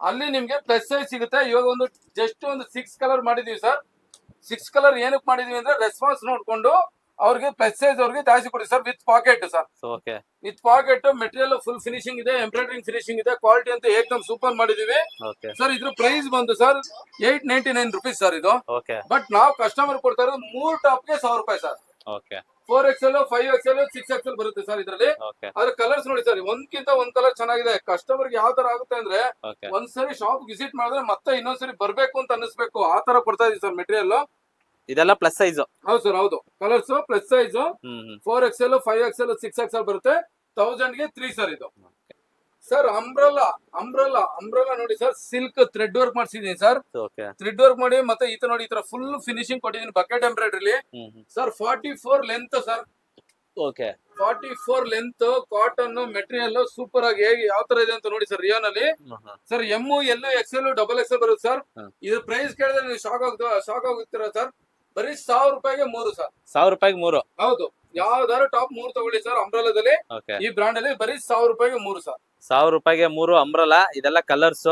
ಅಲ್ಲಿ ನಿಮ್ಗೆ ಪ್ಲಸ್ ಸೈಜ್ ಸಿಗುತ್ತೆ. ಇವಾಗ ಒಂದು ಜಸ್ಟ್ ಒಂದು ಸಿಕ್ಸ್ ಕಲರ್ ಮಾಡಿದೀವಿ ಸರ್. ಸಿಕ್ಸ್ ಕಲರ್ ಏನಕ್ಕೆ ಮಾಡಿದೀವಿ ಅಂದ್ರೆ ರೆಸ್ಪಾನ್ಸ್ ನೋಡ್ಕೊಂಡು ಅವ್ರಿಗೆ ಪ್ಲಸ್ ಸೈಜ್ ಅವ್ರಿಗೆ ಜಾಸ್ತಿ ಕೊಡಿ sir with pocket sir okay with pocket material full finishing ಇದೆ ಎಂಬ್ರಾಯ್ಡ್ರಿಂಗ್ ಫಿನಿಶಿಂಗ್ ಇದೆ ಕ್ವಾಲಿಟಿ ಅಂತ ಏಕ್ದಮ್ ಸೂಪರ್ ಮಾಡಿದೀವಿ. ಸರ್ ಇದ್ರ ಪ್ರೈಸ್ ಬಂದು sir eight ninety nine rupees sir ಇದು. ಓಕೆ ಬಟ್ ನಾವು ಕಸ್ಟಮರ್ ಕೊಡ್ತಾ ಇರೋದು ಮೂರ್ ಟಾಪ್ಗೆ ಸಾವಿರ ರೂಪಾಯಿ sir okay four XL five XL six XL ಬರುತ್ತೆ ಸರ್ ಇದರಲ್ಲಿ. ಅದ್ರ ಕಲರ್ಸ್ ನೋಡಿ ಸರ್ ಒಂದ್ಕಿಂತ ಒಂದ್ ಕಲರ್ ಚೆನ್ನಾಗಿದೆ. ಕಸ್ಟಮರ್ಗೆ ಯಾವ ತರ ಆಗುತ್ತೆ ಅಂದ್ರೆ ಒಂದ್ಸರಿ ಶಾಪ್ ವಿಸಿಟ್ ಮಾಡಿದ್ರೆ ಮತ್ತೆ ಇನ್ನೊಂದ್ಸರಿ ಬರ್ಬೇಕು ಅಂತ ಅನ್ನಿಸ್ಬೇಕು. ಆ ತರ ಕೊಡ್ತಾ ಇದೀವಿ ಸರ್ ಮೆಟೀರಿಯಲ್ ಇದೆಲ್ಲ ಪ್ಲಸ್ ಸೈಜ್ ಹೌದು ಸರ್ ಹೌದು. Colours plus size four XL five XL six XL ಬರುತ್ತೆ. ತೌಸಂಡ್ಗೆ ತ್ರೀ ಸರ್ ಇದು. ಸರ್ ಅಂಬ್ರಲ್ಲಾ ಅಂಬ್ರಲ್ಲಾ ಅಂಬ್ರಲ್ಲಾ ನೋಡಿ ಸರ್ ಸಿಲ್ಕ್ ಥ್ರೆಡ್ ವರ್ಕ್ ಮಾಡ್ಸಿದೀನಿ ಸರ್ ಓಕೆ ಥ್ರೆಡ್ ವರ್ಕ್ ಮಾಡಿ ಮತ್ತೆ ಈ ತರ ನೋಡಿ ಈ ತರ ಫುಲ್ ಫಿನಿಶಿಂಗ್ ಕೊಟ್ಟಿದ್ದೀನಿ bucket hmm sir forty four length sir okay forty four length cotton material super ಆಗಿ ಹೇಗೆ ಯಾವ ತರ ಇದೆ ಅಂತ ನೋಡಿ ಸರ್ ರಿಯೋನ್ ಅಲ್ಲಿ. Sir M L XL double XL ಬರುತ್ತೆ ಸರ್. ಇದ್ರ ಪ್ರೈಸ್ ಕೇಳಿದ್ರೆ ನೀವು ಶಾಕ್ ಆಗ ಶಾಕ್ ಆಗುತ್ತೀರಾ ಸರ್ ಬರೀ ಸಾವಿರ ರೂಪಾಯಿಗೆ ಮೂರು ಸರ್ ಸಾವಿರ ರೂಪಾಯಿಗೆ ಮೂರು. ಹೌದು. ಯಾವ್ದಾದ್ರು ಟಾಪ್ ಮೂರು ತಗೊಳ್ಳಿ ಸರ್ ಅಂಬ್ರಲದಲ್ಲಿ ಓಕೆ ಈ ಬ್ರಾಂಡ್ ಅಲ್ಲಿ ಬರೀ ಸಾವಿರ ರೂಪಾಯಿಗೆ ಮೂರು ಸರ್ ಸಾವಿರ ರೂಪಾಯಿಗೆ ಮೂರು ಅಂಬ್ರಲ ಇದೆಲ್ಲ ಕಲರ್ಸ್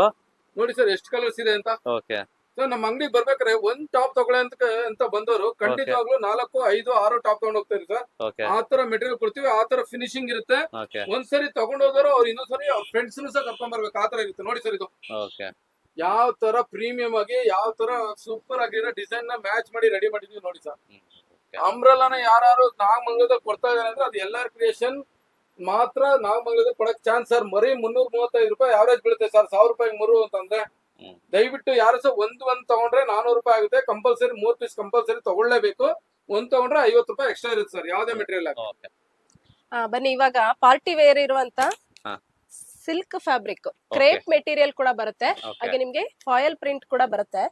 ನೋಡಿ ಸರ್ ಎಷ್ಟು ಕಲರ್ಸ್ ಇದೆ ಅಂತ. ಓಕೆ ಸರ್ ನಮ್ಮ ಅಂಗಡಿ ಬರ್ಬೇಕಾದ್ರೆ ಒಂದ್ ಟಾಪ್ ತಗೊಳ್ಳಿ ಅಂತ ಅಂತ ಬಂದವರು ಖಂಡಿತವಾಗ್ಲೂ ನಾಲ್ಕು ಐದು ಆರು ಟಾಪ್ ತಗೊಂಡ್ ಹೋಗ್ತಾರೆ ಸರ್ ಓಕೆ ಆ ತರ ಮೆಟೀರಿಯಲ್ ಕೊಡ್ತೀವಿ ಆ ತರ ಫಿನಿಶಿಂಗ್ ಇರುತ್ತೆ. ಓಕೆ ಒಂದ್ಸರಿ ತಗೊಂಡೋದವರು ಅವ್ರು ಇನ್ನೊಂದ್ಸರಿ ಅವ್ರ ಫ್ರೆಂಡ್ಸ್ ಸಹ ಕರ್ಕೊಂಡ್ ಬರ್ಬೇಕು ಆ ತರ ಇರುತ್ತೆ. ನೋಡಿ ಸರ್ ಇದು. ಓಕೆ ಯಾವ ತರ ಪ್ರೀಮಿಯಂ ಆಗಿ ಯಾವ ತರ ಸೂಪರ್ ಆಗಿರೋ ಡಿಸೈನ್ನ ಮ್ಯಾಚ್ ಮಾಡಿ ರೆಡಿ ಮಾಡಿದ್ವಿ ನೋಡಿ ಸರ್ ಅಂಬ್ರಲಾನ ಯಾರು ನಾಗಮಂಗಲದಾಗ ಕೊಡ್ತಾ ಇದಾರೆ ಅಂದ್ರೆ ಅದು ಎಲ್ಲಾರ್ ಕ್ರಿಯೇಷನ್ ಮಾತ್ರ ನಾಗಮಂಗಲದಾಗ ಕೊಡಕ್ ಚಾನ್ಸ್ ಸರ್ ಮರಿ ಮುನ್ನೂರ ಮೂವತ್ತೈದು ರೂಪಾಯಿ ಅವರೇಜ್ ಬೀಳುತ್ತೆ ಸರ್ ಸಾವಿರ ರೂಪಾಯಿ ಮರು ಅಂತಂದ್ರೆ. ದಯವಿಟ್ಟು ಯಾರು ಸಹ ಒಂದ್ ಒಂದ್ ತಗೊಂಡ್ರೆ ನಾನೂರು ರೂಪಾಯಿ ಆಗುತ್ತೆ. ಕಂಪಲ್ಸರಿ ಮೂರ್ ಪೀಸ್ ಕಂಪಲ್ಸರಿ ತಗೊಳ್ಳೇಬೇಕು. ಒಂದ್ ತಗೊಂಡ್ರೆ ಐವತ್ತು ರೂಪಾಯಿ ಎಕ್ಸ್ಟ್ರಾ ಇರುತ್ತೆ ಸರ್ ಯಾವ್ದೇ ಮೆಟೀರಿಯಲ್ ಬನ್ನಿ ಇವಾಗ ಪಾರ್ಟಿ ವೇರ್ ಇರುವಂತ ಹಾ. ಸಿಲ್ಕ್ ಫ್ಯಾಬ್ರಿಕ್ ಕ್ರೇಪ್ ಮೆಟೀರಿಯಲ್ ಕೂಡ ಬರುತ್ತೆ. ಹಾಗೆ ನಿಮ್ಗೆ ಫಾಯಲ್ ಪ್ರಿಂಟ್ ಕೂಡ ಬರುತ್ತೆ.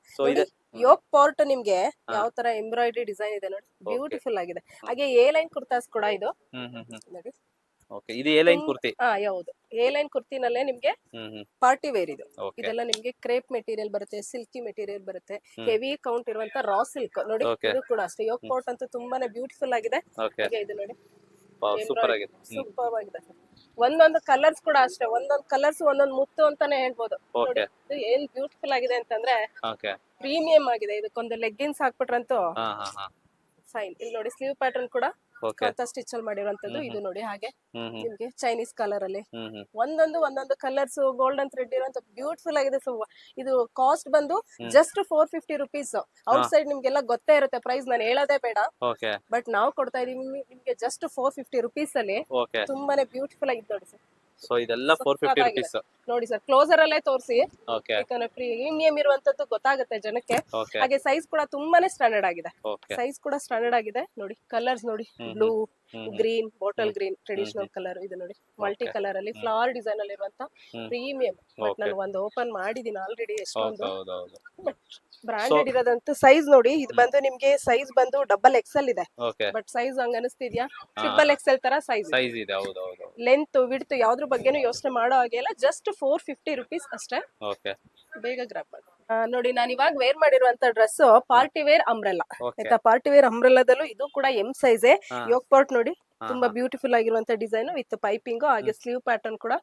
ಇದೆ ಪಾರ್ಟ್ ನಿಮ್ಗೆ ಯಾವ ತರ ಎಂಬ್ರಾಯ್ಡ್ರಿ ಡಿಸೈನ್ ಇದೆ ನೋಡಿ ಬ್ಯೂಟಿಫುಲ್ ಆಗಿದೆ. ಹಾಗೆ ಎ ಲೈನ್ ಕುರ್ತಾಸ್ ಕೂಡ ಇದು. ನೋಡಿ. ಓಕೆ ಇದು ಎ ಲೈನ್ ಕುರ್ತಿ? ಹಾ ಹೌದು ಎ ಲೈನ್ ಕುರ್ತಿನಲ್ಲೇ ನಿಮ್ಗೆ ಪಾರ್ಟಿ ವೇರ್ ಇದು. ಇದೆಲ್ಲ ನಿಮ್ಗೆ ಕ್ರೇಪ್ ಮೆಟೀರಿಯಲ್ ಬರುತ್ತೆ ಸಿಲ್ಕಿ ಮೆಟೀರಿಯಲ್ ಬರುತ್ತೆ. ಹೆವಿ ಕೌಂಟ್ ಇರುವಂತ ರಾ ಸಿಲ್ಕ್. ನೋಡಿ ಇದು ಕೂಡ ಅಷ್ಟೇ. ಯೋಕ್ ಪಾರ್ಟ್ ಅಂತೂ ತುಂಬಾನೇ ಬ್ಯೂಟಿಫುಲ್ ಆಗಿದೆ. ಇದು ನೋಡಿ. ಸೂಪರ್ ಆಗಿದೆ. ಸೂಪರ್ ಆಗಿದೆ. ಒಂದೊಂದು ಕಲರ್ಸ್ ಕೂಡ ಅಷ್ಟೇ. ಒಂದೊಂದು ಕಲರ್ಸ್ ಒಂದೊಂದು ಮುತ್ತು ಅಂತಾನೆ ಹೇಳ್ಬೋದು. ಏನ್ ಬ್ಯೂಟಿಫುಲ್ ಆಗಿದೆ ಅಂತಂದ್ರೆ ಪ್ರೀಮಿಯಂ ಆಗಿದೆ. ಇದಕ್ಕೊಂದು ಲೆಗ್ಗಿನ್ಸ್ ಹಾಕ್ಬಿಟ್ರಂತೂ ಹಾ ಹಾ ಹಾ. ಫೈನ್ ಇಲ್ಲಿ ನೋಡಿ ಸ್ಲೀವ್ ಪ್ಯಾಟರ್ನ್ ಕೂಡ ಓಕೆ ಸ್ಟಿಚ್ ಅಲ್ಲಿ ಮಾಡಿರುವಂತದ್ದು ಇದು ನೋಡಿ ಹಾಗೆ ಹ್ಮ್ ಹ್ಮ್. ನಿಮ್ಗೆ ಚೈನೀಸ್ ಕಲರ್ ಅಲ್ಲಿ. ಹ್ಮ್ ಹ್ಮ್. ಒಂದೊಂದು ಒಂದೊಂದು ಕಲರ್ಸ್ ಗೋಲ್ಡನ್ ಥ್ರೆಡ್ ಇರುವಂತ ಬ್ಯೂಟಿಫುಲ್ ಆಗಿದೆ. ಸೊ ಇದು ಕಾಸ್ಟ್ ಬಂದು. Just four fifty rupees outside ನಿಮ್ಗೆಲ್ಲ ಗೊತ್ತೇ ಇರುತ್ತೆ. ಪ್ರೈಸ್ ನಾನು ಹೇಳೋದೇ ಬೇಡ. ಓಕೆ ಬಟ್ ನಾವು ಕೊಡ್ತಾ ಇದೀವಿ. ನಿಮ್ಗೆ ಜಸ್ಟ್ ಫೋರ್ ಫಿಫ್ಟಿ ರುಪೀಸ್ ಅಲ್ಲಿ ಓಕೆ ತುಂಬಾನೇ ಬ್ಯೂಟಿಫುಲ್ ಆಗಿದೆ ನೋಡಿ ಸರ್ ಸೊ ಇದೆಲ್ಲ ಫೋರ್ ಫಿಫ್ಟಿ ರುಪೀಸ್ ನೋಡಿ ಸರ್ ಕ್ಲೋಸರ್ ಅಲ್ಲೇ ತೋರಿಸಿ. ಓಕೆ ಯಾಕಂದ್ರೆ ಪ್ರೀಮಿಯಂ ಇರುವಂತದ್ದು ಗೊತ್ತಾಗುತ್ತೆ ಜನಕ್ಕೆ. ಹಾಗೆ ಸೈಜ್ ಕೂಡ ತುಂಬಾನೇ ಸ್ಟ್ಯಾಂಡರ್ಡ್ ಆಗಿದೆ. ಓಕೆ ಸೈಜ್ ಕೂಡ ಸ್ಟ್ಯಾಂಡರ್ಡ್ ಆಗಿದೆ. ನೋಡಿ ಕಲರ್ಸ್ ನೋಡಿ. Blue green bottle green traditional colour ಇದು ನೋಡಿ. ಮಲ್ಟಿ ಕಲರ್ ಅಲ್ಲಿ ಫ್ಲವರ್ ಡಿಸೈನ್ ಅಲ್ಲಿ ಇರುವಂತ ಪ್ರೀಮಿಯಂ Okay. ನಾನು ಒಂದು ಓಪನ್ ಮಾಡಿದೀನಿ ಆಲ್ರೆಡಿ ಎಷ್ಟೊಂದು. ಬ್ರಾಂಡೆಡ್ ಇರೋದಂತೂ ಸೈಜ್ ನೋಡಿ ಇದು ಬಂದು ನಿಮ್ಗೆ ಸೈಜ್ ಬಂದು ಡಬಲ್ ಎಕ್ಸೆಲ್ ಇದೆ. ಓಕೆ ಬಟ್ ಸೈಜ್ ಹಂಗ ಅನಿಸ್ತಿದ್ಯಾ? ಟ್ರಿಪಲ್ ಎಕ್ಸೆಲ್ ತರ ಸೈಜ್ ಸೈಜ್ ಇದೆ ಹೌದು ಹೌದು. ಲೆಂತ್ ವಿಡ್ತ್ ಯಾವ್ದ್ರ ಬಗ್ಗೆನೂ ಯೋಚನೆ ಮಾಡೋ ಹಾಗೆ ಇಲ್ಲ ಜಸ್ಟ್ ಫೋರ್ ಫಿಫ್ಟಿ ರುಪೀಸ್ ಅಷ್ಟೇ. ಓಕೆ ಬೇಗ ಗ್ರಾಪ್ ಮಾಡಿ. ಆ, ನೋಡಿ ನಾನು ಇವಾಗ ವೇರ್ ಮಾಡಿರುವಂತ ಡ್ರೆಸ್ ಪಾರ್ಟಿ ವೇರ್ ಅಂಬ್ರೆಲ್ಲಾ ಆಯ್ತಾ? ಪಾರ್ಟಿ ವೇರ್ ಅಂಬ್ರೆಲ್ಲಾದಲ್ಲೂ ಇದು ಕೂಡ ಎಂ ಸೈಜ್ ಹಾ. ಯೋಗ್ ಪಾರ್ಟ್ ನೋಡಿ. ತುಂಬಾ ಬ್ಯೂಟಿಫುಲ್ ಆಗಿರುವಂತ ಡಿಸೈನ್ ವಿತ್ ಪೈಪಿಂಗ್ ಹಾಗೆ ಸ್ಲೀವ್ ಪ್ಯಾಟರ್ನ್ ಕೂಡ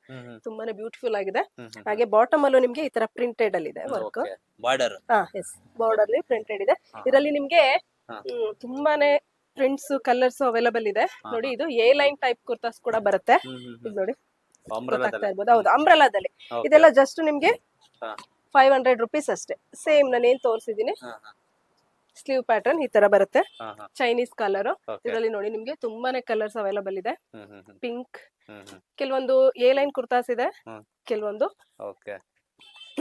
ತುಂಬಾನೇ ಬ್ಯೂಟಿಫುಲ್ ಆಗಿದೆ. ಹಾಗೆ ಬಾಟಮ್ ಅಲ್ಲೂ ನಿಮ್ಗೆ ಈ ತರ ಪ್ರಿಂಟೆಡ್ ಅಲ್ಲಿ ಇದೆ ವರ್ಕ್ ಬಾರ್ಡರ್ ಬಾರ್ಡರ್ ಅಲ್ಲಿ ಪ್ರಿಂಟೆಡ್ ಇದೆ. ಇದರಲ್ಲಿ ನಿಮ್ಗೆ ತುಂಬಾನೇ ಪ್ರಿಂಟ್ಸ್ ಕಲರ್ಸ್ ಅವೈಲಬಲ್ ಇದೆ. ನೋಡಿ ಇದು ಎ ಲೈನ್ ಟೈಪ್ ಕುರ್ತಾಸ್ ಕೂಡ ಬರುತ್ತೆ. ಇದು ನೋಡಿ. ಇರ್ಬೋದು. ಹೌದು ಅಂಬ್ರಲಾದಲ್ಲಿ ಇದೆಲ್ಲ ಜಸ್ಟ್ ನಿಮ್ಗೆ. ಫೈವ್ ಹಂಡ್ರೆಡ್ ರುಪೀಸ್ ಅಷ್ಟೇ. ಸೇಮ್ ನಾನು ಏನ್ ತೋರಿಸಿದೀನಿ. ಸ್ಲೀವ್ ಪ್ಯಾಟರ್ನ್ ಈ ತರ ಬರುತ್ತೆ. Chinese colour. ಇದರಲ್ಲಿ ನೋಡಿ ನಿಮ್ಗೆ ತುಂಬಾನೇ ಕಲರ್ಸ್ ಅವೈಲಬಲ್ ಇದೆ. ಪಿಂಕ್. ಕೆಲವೊಂದು ಎ ಲೈನ್ ಕುರ್ತಾಸ್ ಇದೆ. ಕೆಲವೊಂದು ಓಕೆ.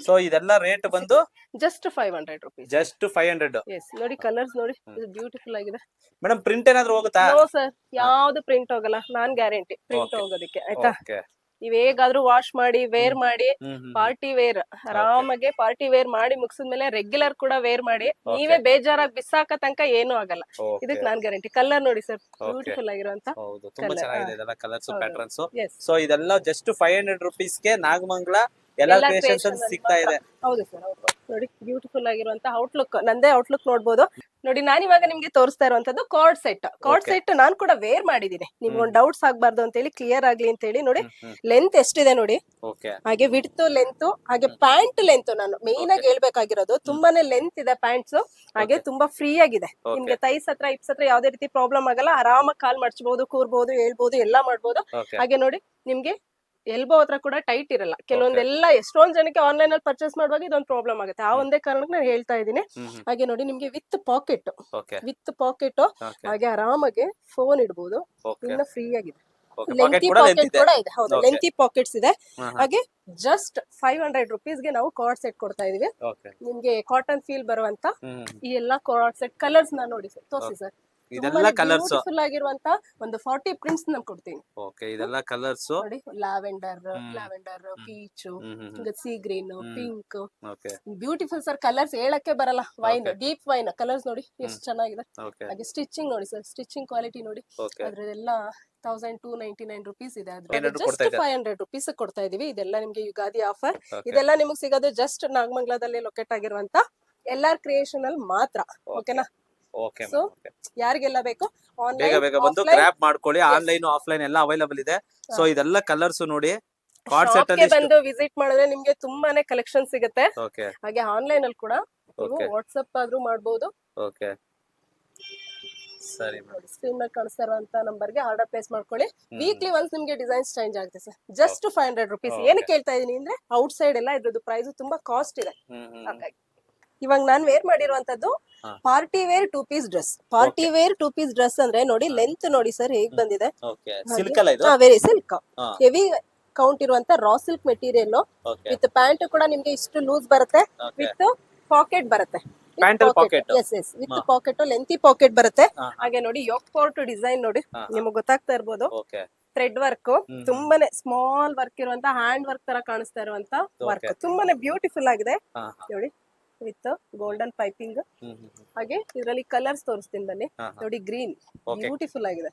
ಸೊ ಇದೆಲ್ಲ ರೇಟ್ ಬಂದು? Just five hundred rupees just five hundred yes ನೋಡಿ ಕಲರ್ಸ್ ನೋಡಿ. ಇದು ಬ್ಯೂಟಿಫುಲ್ ಆಗಿದೆ. ಮೇಡಮ್ ಪ್ರಿಂಟ್ ಏನಾದ್ರು ಹೋಗುತ್ತಾ? ನೋ ಸರ್ ಯಾವ್ದು ಪ್ರಿಂಟ್ ಹೋಗಲ್ಲ. ನಾನ್ ಗ್ಯಾರಂಟಿ ಪ್ರಿಂಟ್. ಹೋಗೋದಕ್ಕೆ ಆಯ್ತಾ? ನೀವ್ ಹೇಗಾದ್ರೂ ವಾಶ್ ಮಾಡಿ ವೇರ್ ಮಾಡಿ ಪಾರ್ಟಿ ವೇರ್ ಆರಾಮಾಗೆ ಪಾರ್ಟಿ ವೇರ್ ಮಾಡಿ ಮುಗಿಸಿದ್ಮೇಲೆ ರೆಗ್ಯುಲರ್ ಕೂಡ ವೇರ್ ಮಾಡಿ ನೀವೇ ಬೇಜಾರಾಗಿ ಬಿಸಾಕ ತನಕ ಏನು ಆಗಲ್ಲ. ಇದಕ್ ನಾನ್ ಗ್ಯಾರಂಟಿ ಕಲರ್ ನೋಡಿ ಸರ್ ಬ್ಯೂಟಿಫುಲ್ ಆಗಿರುವಂತ ಹೌದು ತುಂಬಾ ಚೆನ್ನಾಗಿದೆ. ಇದೆಲ್ಲ ಕಲರ್ಸ್ ಪ್ಯಾಟರ್ನ್ಸ್ ಸೊ ಇದೆಲ್ಲ ಜಸ್ಟ್ ಫೈವ್ ಹಂಡ್ರೆಡ್ ರುಪೀಸ್ಗೆ ನಾಗಮಂಗಲ ಎಲ್ಲ ಕ್ರಿಯೇಷನ್ಸ್ ಸಿಗ್ತಾ ಇದೆ. ಹೌದು ಸರ್ ಹೌದು. ನೋಡಿ ಬ್ಯೂಟಿಫುಲ್ ಆಗಿರುವಂತ ಔಟ್ಲುಕ್ ನಂದೇ ಔಟ್ಲುಕ್ ನೋಡ್ಬೋದು. ನೋಡಿ ನಾನು ಇವಾಗ ನಿಮ್ಗೆ ತೋರಿಸ್ತಾ ಇರುವಂತದ್ದು ಕಾರ್ಡ್ ಸೆಟ್ ಕಾರ್ಡ್ ಸೆಟ್ ನಾನು ಕೂಡ ವೇರ್ ಮಾಡಿದೀನಿ ನಿಮ್ಗೆ ಒಂದು ಡೌಟ್ಸ್ ಆಗ್ಬಾರ್ದು ಅಂತ ಹೇಳಿ ಕ್ಲಿಯರ್ ಆಗ್ಲಿ ಅಂತ ಹೇಳಿ ನೋಡಿ. ಲೆಂತ್ ಎಷ್ಟಿದೆ ನೋಡಿ. ಹಾಗೆ ವಿಡ್ತ್ ಲೆಂತ್ ಹಾಗೆ ಪ್ಯಾಂಟ್ ಲೆಂತ್ ನಾನು ಮೇನ್ ಆಗಿ ಹೇಳ್ಬೇಕಾಗಿರೋದು. ತುಂಬಾನೇ ಲೆಂತ್ ಇದೆ ಪ್ಯಾಂಟ್ಸ್ ಹಾಗೆ ತುಂಬಾ ಫ್ರೀ ಆಗಿದೆ. ನಿಮ್ಗೆ ತೈಸ್ ಹತ್ರ ಇಪ್ಸ್ ಹತ್ರ ಯಾವ್ದೇ ರೀತಿ ಪ್ರಾಬ್ಲಮ್ ಆಗಲ್ಲ. ಆರಾಮಾಗಿ ಕಾಲ್ ಮಡ್ಚಬಹುದು ಕೂರ್ಬಹುದು ಹೇಳ್ಬಹುದು ಎಲ್ಲಾ ಮಾಡ್ಬೋದು. ಹಾಗೆ ನೋಡಿ ನಿಮ್ಗೆ ಎಲ್ಬೋ ಹತ್ರ ಕೂಡ ಟೈಟ್ ಇರಲ್ಲ. ಕೆಲವೊಂದೆಲ್ಲ ಎಷ್ಟೊಂದ್ ಜನಕ್ಕೆ ಆನ್ಲೈನ್ ಅಲ್ಲಿ ಪರ್ಚೇಸ್ ಮಾಡುವಾಗ ಇದೊಂದು ಪ್ರಾಬ್ಲಮ್ ಆಗುತ್ತೆ. ಆ ಒಂದೇ ಕಾರಣಕ್ಕೆ ನಾನು ಹೇಳ್ತಾ ಇದ್ದೀನಿ. ಹಾಗೆ ನೋಡಿ ನಿಮ್ಗೆ ವಿತ್ ಪಾಕೆಟ್ ವಿತ್ ಪಾಕೆಟ್ ಹಾಗೆ ಆರಾಮಾಗಿ ಫೋನ್ ಇಡಬಹುದು ಇನ್ನ ಫ್ರೀ ಆಗಿದೆ. ಲೆಂತಿ ಪಾಕೆಟ್ ಕೂಡ ಇದೆ. ಹೌದು ಲೆಂತಿ ಪಾಕೆಟ್ಸ್ ಇದೆ. ಹಾಗೆ ಜಸ್ಟ್ ಫೈವ್ ಹಂಡ್ರೆಡ್ ರುಪೀಸ್ಗೆ ನಾವು ಕಾರ್ಡ್ ಸೆಟ್ ಕೊಡ್ತಾ ಇದೀವಿ ನಿಮ್ಗೆ ಕಾಟನ್ ಫೀಲ್ ಬರುವಂತ ಈ ಎಲ್ಲಾ ಕಾರ್ಡ್ ಸೆಟ್ ಕಲರ್ಸ್ನ ನೋಡಿ ಸರ್ ತೋರಿಸಿ ಸರ್. ಇದೆಲ್ಲ ಕಲರ್ಸ್ ಬ್ಯೂಟಿಫುಲ್ ಆಗಿರುವಂತ ಒಂದು ಫಾರ್ಟಿ ಪ್ರಿಂಟ್ಸ್ ನಾನು ಕೊಡ್ತೀನಿ. ಓಕೆ ಇದೆಲ್ಲ ಕಲರ್ಸ್ ನೋಡಿ lavender. Lavender peach sea green pink okay beautiful sir colours ಹೇಳಕ್ಕೆ ಬರಲ್ಲ. ವೈನ್ ಡೀಪ್ ವೈನ್ ಕಲರ್ಸ್ ನೋಡಿ ಎಷ್ಟು ಚೆನ್ನಾಗಿದೆ. ಹಾಗೆ ಸ್ಟಿಚಿಂಗ್ ನೋಡಿ ಸರ್ ಸ್ಟಿಚಿಂಗ್ ಕ್ವಾಲಿಟಿ ನೋಡಿ. ಅದ್ರದೆಲ್ಲ thousand two ninety nine rupees ಇದೆ. ಅದ್ರ ಜಸ್ಟ್. ಫೈವ್ ಹಂಡ್ರೆಡ್ ರುಪೀಸ್ ಕೊಡ್ತಾ ಇದೀವಿ. ಇದೆಲ್ಲ ನಿಮ್ಗೆ ಯುಗಾದಿ ಆಫರ್ ಇದೆಲ್ಲ ನಿಮ್ಗೆ ಸಿಗೋದು ಜಸ್ಟ್ ನಾಗಮಂಗಲದಲ್ಲಿ ಲೊಕೇಟ್ ಆಗಿರುವಂತ ಎಲ್ಲಾರ್ ಕ್ರಿಯೇಷನ್ ಅಲ್ಲಿ ಮಾತ್ರ. ಓಕೆನಾ ಓಕೆ ಸೊ ಯಾರಿಗೆಲ್ಲ ಬೇಕು ಬೇಗ ಬೇಗ ಬಂದು ಗ್ರಾಪ್ ಮಾಡ್ಕೊಳ್ಳಿ. ಆನ್ಲೈನ್ ಆಫ್ಲೈನ್ ಎಲ್ಲ ಅವೈಲಬಲ್ ಇದೆ. ಸೊ ಇದೆಲ್ಲ ಕಲರ್ಸ್ ನೋಡಿ ಕಾರ್ಡ್ ಸೆಟ್ ಅಲ್ಲಿ ಬಂದು ವಿಸಿಟ್ ಮಾಡಿದ್ರೆ ನಿಮ್ಗೆ ತುಂಬಾನೇ ಕಲೆಕ್ಷನ್ ಸಿಗುತ್ತೆ. ಓಕೆ ಹಾಗೆ ಆನ್ಲೈನ್ ಅಲ್ಲಿ ಕೂಡ ನೀವು ವಾಟ್ಸ್ಆಪ್ ಆದ್ರೂ ಮಾಡಬಹುದು ಓಕೆ ಸರಿ ಸ್ಕ್ರೀನ್ ಮೇಲೆ ಕಾಣಿಸ್ತಾ ಇರುವಂತ ನಂಬರ್ಗೆ ಆರ್ಡರ್ ಪ್ಲೇಸ್ ಮಾಡ್ಕೊಳ್ಳಿ. ವೀಕ್ಲಿ ಒನ್ಸ್ ನಿಮ್ಗೆ ಡಿಸೈನ್ಸ್ ಚೇಂಜ್ ಆಗುತ್ತೆ sir just five hundred rupees. ಏನಕ್ಕೆ ಹೇಳ್ತಾ ಇದೀನಿ ಅಂದ್ರೆ ಔಟ್ ಸೈಡ್ ಎಲ್ಲ ಇದ್ರದ್ದು ಪ್ರೈಸ್ ತುಂಬಾ ಕಾಸ್ಟ್ ಇದೆ. ಹಾಗಾಗಿ ಇವಾಗ ನಾನ್ ವೇರ್ ಮಾಡಿರುವಂತದ್ದು. Party wear two piece dress. Party wear two piece dress ಅಂದ್ರೆ ನೋಡಿ ಲೆಂತ್ ನೋಡಿ ಸರ್ ಹೇಗ್ ಬಂದಿದೆ? ವೆರಿ ಸಿಲ್ಕ್ ಹೆವಿ ಕೌಂಟ್ ಇರುವಂತ raw silk material with pant ಕೂಡ ನಿಮ್ಗೆ ಇಷ್ಟು ಲೂಸ್ ಬರುತ್ತೆ. ವಿತ್ ಪಾಕೆಟ್ ಬರುತ್ತೆ. Yes yes with pocket lengthy pocket ಬರುತ್ತೆ. ಹಾಗೆ ನೋಡಿ ಯೋಕ್ ಪೋರ್ಟ್ ಡಿಸೈನ್ ನೋಡಿ. ನಿಮಗೆ ಗೊತ್ತಾಗ್ತಾ ಇರ್ಬೋದು. ಥ್ರೆಡ್ ವರ್ಕ್ ತುಂಬಾನೇ ಸ್ಮಾಲ್ ವರ್ಕ್ ಇರುವಂತ ಹ್ಯಾಂಡ್ ವರ್ಕ್ ತರ ಕಾಣಿಸ್ತಾ ಇರುವಂತ ವರ್ಕ್ ತುಂಬಾನೇ ಬ್ಯೂಟಿಫುಲ್ ಆಗಿದೆ. ನೋಡಿ. With golden piping. ಹಾಗೆ ಇದರಲ್ಲಿ ಕಲರ್ಸ್ ತೋರಿಸ್ತೀನಿ ಬನ್ನಿ. ನೋಡಿ ಗ್ರೀನ್ ಬ್ಯೂಟಿಫುಲ್ ಆಗಿದೆ.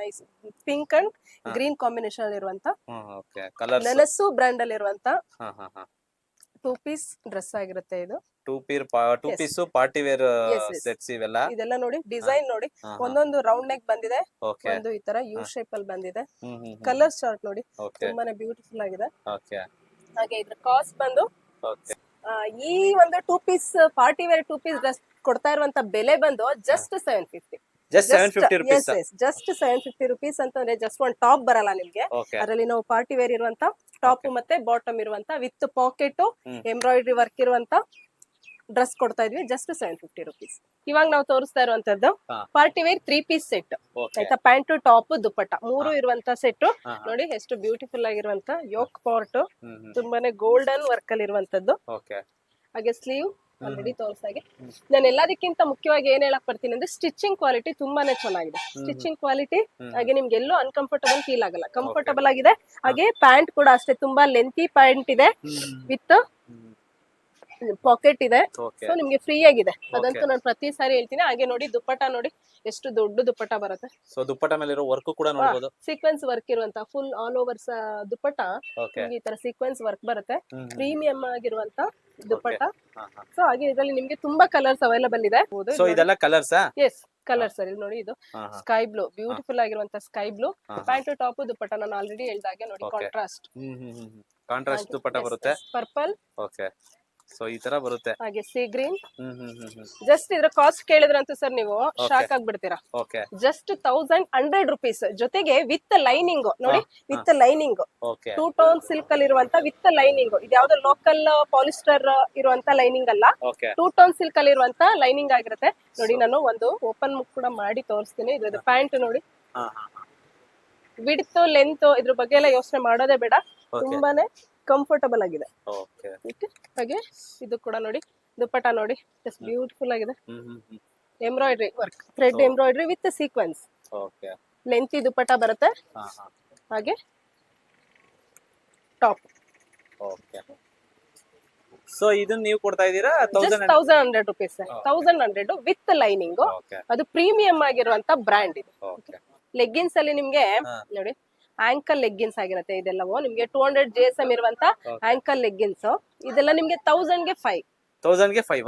Nice pink and green combination ಇರುವಂತ ಓಕೆ ಕಲರ್ಸ್ ನೆನಸು ಬ್ರ್ಯಾಂಡ್ ಅಲ್ಲಿ ಇರುವಂತ ಟೂ ಪೀಸ್ ಡ್ರೆಸ್ ಆಗಿರುತ್ತೆ ಇದು. Two peer two piece party wear. Sets ಇವೆಲ್ಲ? ಇದೆಲ್ಲ ನೋಡಿ ಡಿಸೈನ್ ನೋಡಿ. ಒಂದೊಂದು ರೌಂಡ್ ನೆಕ್ ಬಂದಿದೆ ಒಂದು ಈ ತರ ಯು ಶೇಪ್ ಅಲ್ಲಿ ಬಂದಿದೆ. ಕಲರ್ ಶಾರ್ಟ್ ನೋಡಿ. ತುಂಬಾನೇ ಬ್ಯೂಟಿಫುಲ್ ಆಗಿದೆ. ಹಾಗೆ ಇದ್ರ ಕಾಸ್ಟ್ ಬಂದು ಈ ಒಂದು two piece party wear two piece dress ಕೊಡ್ತಾ ಇರುವಂತ ಬೆಲೆ ಬಂದು just seven fifty just seven fifty rupees ಅಂತ ಅಂದ್ರೆ ಅಂತಂದ್ರೆ ಜಸ್ಟ್ ಒಂದ್ ಟಾಪ್ ಬರಲ್ಲ ನಿಮ್ಗೆ. ಅದರಲ್ಲಿ ನಾವು ಪಾರ್ಟಿ ವೇರ್ ಇರುವಂತ ಟಾಪ್ ಮತ್ತೆ ಬಾಟಮ್ ಇರುವಂತ ವಿತ್ ಪಾಕೆಟ್. ಎಂಬ್ರಾಯ್ಡ್ರಿ ವರ್ಕ್ ಇರುವಂತ ಡ್ರೆಸ್ ಕೊಡ್ತಾ ಇದ್ವಿ ಜಸ್ಟ್ ಸೆವೆನ್ ಫಿಫ್ಟಿ ರುಪೀಸ್ ಇವಾಗ ನಾವು ತೋರಿಸ್ತಾ ಇರುವಂತದ್ದು. Party wear three piece set ಆಯ್ತಾ? ಪ್ಯಾಂಟ್ ಟಾಪ್ ದುಪ್ಪಟ್ಟ ಮೂರು ಇರುವಂತ ಸೆಟ್. ನೋಡಿ ಎಷ್ಟು ಬ್ಯೂಟಿಫುಲ್ ಆಗಿರುವಂತ ಯೋಕ್ ಪಾರ್ಟ್ ತುಂಬಾನೇ ಗೋಲ್ಡನ್ ವರ್ಕ್ ಅಲ್ಲಿ ಇರುವಂತದ್ದು. ಹಾಗೆ ಸ್ಲೀವ್ ಆಲ್ರೆಡಿ ತೋರಿಸಾಗೆ ನಾನು ಎಲ್ಲದಕ್ಕಿಂತ ಮುಖ್ಯವಾಗಿ ಏನ್ ಹೇಳಕ್ ಬರ್ತೀನಿ ಅಂದ್ರೆ ಸ್ಟಿಚಿಂಗ್ ಕ್ವಾಲಿಟಿ ತುಂಬಾನೇ ಚೆನ್ನಾಗಿದೆ. ಸ್ಟಿಚಿಂಗ್ ಕ್ವಾಲಿಟಿ ಹಾಗೆ ನಿಮ್ಗೆ ಎಲ್ಲೂ ಅನ್ಕಂಫರ್ಟಬಲ್ ಫೀಲ್ ಆಗಲ್ಲ. ಕಂಫರ್ಟಬಲ್ ಆಗಿದೆ. ಹಾಗೆ ಪ್ಯಾಂಟ್ ಕೂಡ ಅಷ್ಟೇ ತುಂಬಾ ಲೆಂತಿ ಪ್ಯಾಂಟ್ ಇದೆ. ವಿತ್ ಪಾಕೆಟ್ ಇದೆ. ಸೊ ನಿಮ್ಗೆ ಫ್ರೀ ಆಗಿದೆ. ಅದಂತೂ ನಾನು ಪ್ರತಿ ಸಾರಿ ಹೇಳ್ತೀನಿ. ಹಾಗೆ ನೋಡಿ ದುಪ್ಪಟ ನೋಡಿ ಎಷ್ಟು ದೊಡ್ಡ ದುಪ್ಪಟ ಬರುತ್ತೆ. ಸೊ ದುಪ್ಪಟ ಮೇಲೆ ಇರೋ ವರ್ಕ್ ಕೂಡ ನೋಡಬಹುದು ಸೀಕ್ವೆನ್ಸ್ ವರ್ಕ್ ಇರುವಂತ ಫುಲ್ ಆಲ್ ಓವರ್ ದುಪ್ಪಟ ನಿಮ್ಗೆ ಈ ತರ ಸೀಕ್ವೆನ್ಸ್ ವರ್ಕ್ ಬರುತ್ತೆ. ಪ್ರೀಮಿಯಂ ಆಗಿರುವಂತ ದುಪ್ಪಟ ಸೊ ಹಾಗೆ ಇದರಲ್ಲಿ ನಿಮ್ಗೆ ತುಂಬಾ ಕಲರ್ಸ್ ಅವೈಲಬಲ್ ಇದೆ. ಸೊ ಇದೆಲ್ಲ ಕಲರ್ಸ್ ಎಸ್ ಕಲರ್ ಸರ್ ಇಲ್ಲಿ ನೋಡಿ ಇದು. ಸ್ಕೈ ಬ್ಲೂ ಬ್ಯೂಟಿಫುಲ್ ಆಗಿರುವಂತ sky blue. Pant top dupatta ನಾನು ಆಲ್ರೆಡಿ ಹೇಳ್ದಾಗೆ ನೋಡಿ ಕಾಂಟ್ರಾಸ್ಟ್ ಕಾಂಟ್ರಾಸ್ಟ್ ದುಪ್ಪಟ ಬರುತ್ತೆ. ಪರ್ಪಲ್ ಓಕೆ ಸೊ ಈ ತರ ಬರುತ್ತೆ. ಹಾಗೆ ಸಿ ಗ್ರೀನ್ ಜಸ್ಟ್ ಇದ್ರ ಕಾಸ್ಟ್ ಕೇಳಿದ್ರಂತೂ ಸರ್ ನೀವು ಶಾಕ್ ಆಗ್ಬಿಡ್ತೀರಾ. ಜಸ್ಟ್ ತೌಸಂಡ್ ಹಂಡ್ರೆಡ್ ರುಪೀಸ್ ಜೊತೆಗೆ ವಿತ್ ಲೈನಿಂಗ್ ನೋಡಿ with lining two tone silk ಅಲ್ಲಿ ಇರುವಂತ ವಿತ್ ಲೈನಿಂಗ್ ಇದು ಯಾವ್ದೋ ಲೋಕಲ್ ಪಾಲಿಸ್ಟರ್ ಇರುವಂತ ಲೈನಿಂಗ್ ಅಲ್ಲ. ಟೂ ಟೋನ್ ಸಿಲ್ಕ್ ಅಲ್ಲಿ ಇರುವಂತ ಲೈನಿಂಗ್ ಆಗಿರುತ್ತೆ. ನೋಡಿ ನಾನು ಒಂದು ಓಪನ್ ಮುಕ್ ಕೂಡ ಮಾಡಿ ತೋರಿಸ್ತೀನಿ. ಇದ್ರದ್ದು ಪ್ಯಾಂಟ್ ನೋಡಿ. ವಿಡ್ತ್ ಲೆಂತ್ ಇದ್ರ ಬಗ್ಗೆ ಎಲ್ಲ ಯೋಚನೆ ಮಾಡೋದೇ ಬೇಡ. ತುಂಬಾನೇ ಕಂಫರ್ಟಬಲ್ ಆಗಿದೆ. ಓಕೆ? ಹಾಗೆ ಇದು ಕೂಡ ನೋಡಿ ದುಪ್ಪಟ ನೋಡಿ. ಜಸ್ಟ್ ಬ್ಯೂಟಿಫುಲ್ ಆಗಿದೆ. Embroidery work thread embroidery with sequins okay lengthy dupatta ಬರುತ್ತೆ. ಹಾಗೆ ಟಾಪ್ ಓಕೆ ಸೊ ಇದನ್ನ ನೀವು ಕೊಡ್ತಾ ಇದ್ದೀರಾ? Thousand hundred rupees thousand hundred with lining ಅದು ಪ್ರೀಮಿಯಂ ಆಗಿರುವಂತ ಬ್ರ್ಯಾಂಡ್ ಇದು. ಲೆಗ್ಗಿನ್ಸ್ ಅಲ್ಲಿ ನಿಮ್ಗೆ ನೋಡಿ ಆಂಕಲ್ ಲೆಗ್ಗಿನ್ಸ್ ಆಗಿರುತ್ತೆ ಇದೆಲ್ಲವೂ. ನಿಮ್ಗೆ two hundred G S M ಇರುವಂತ ಆಂಕಲ್ ಲೆಗ್ಗಿನ್ಸ್ ಇದೆಲ್ಲ ನಿಮ್ಗೆ ತೌಸಂಡ್ಗೆ ಫೈವ್ ತೌಸಂಡ್ಗೆ ಫೈವ್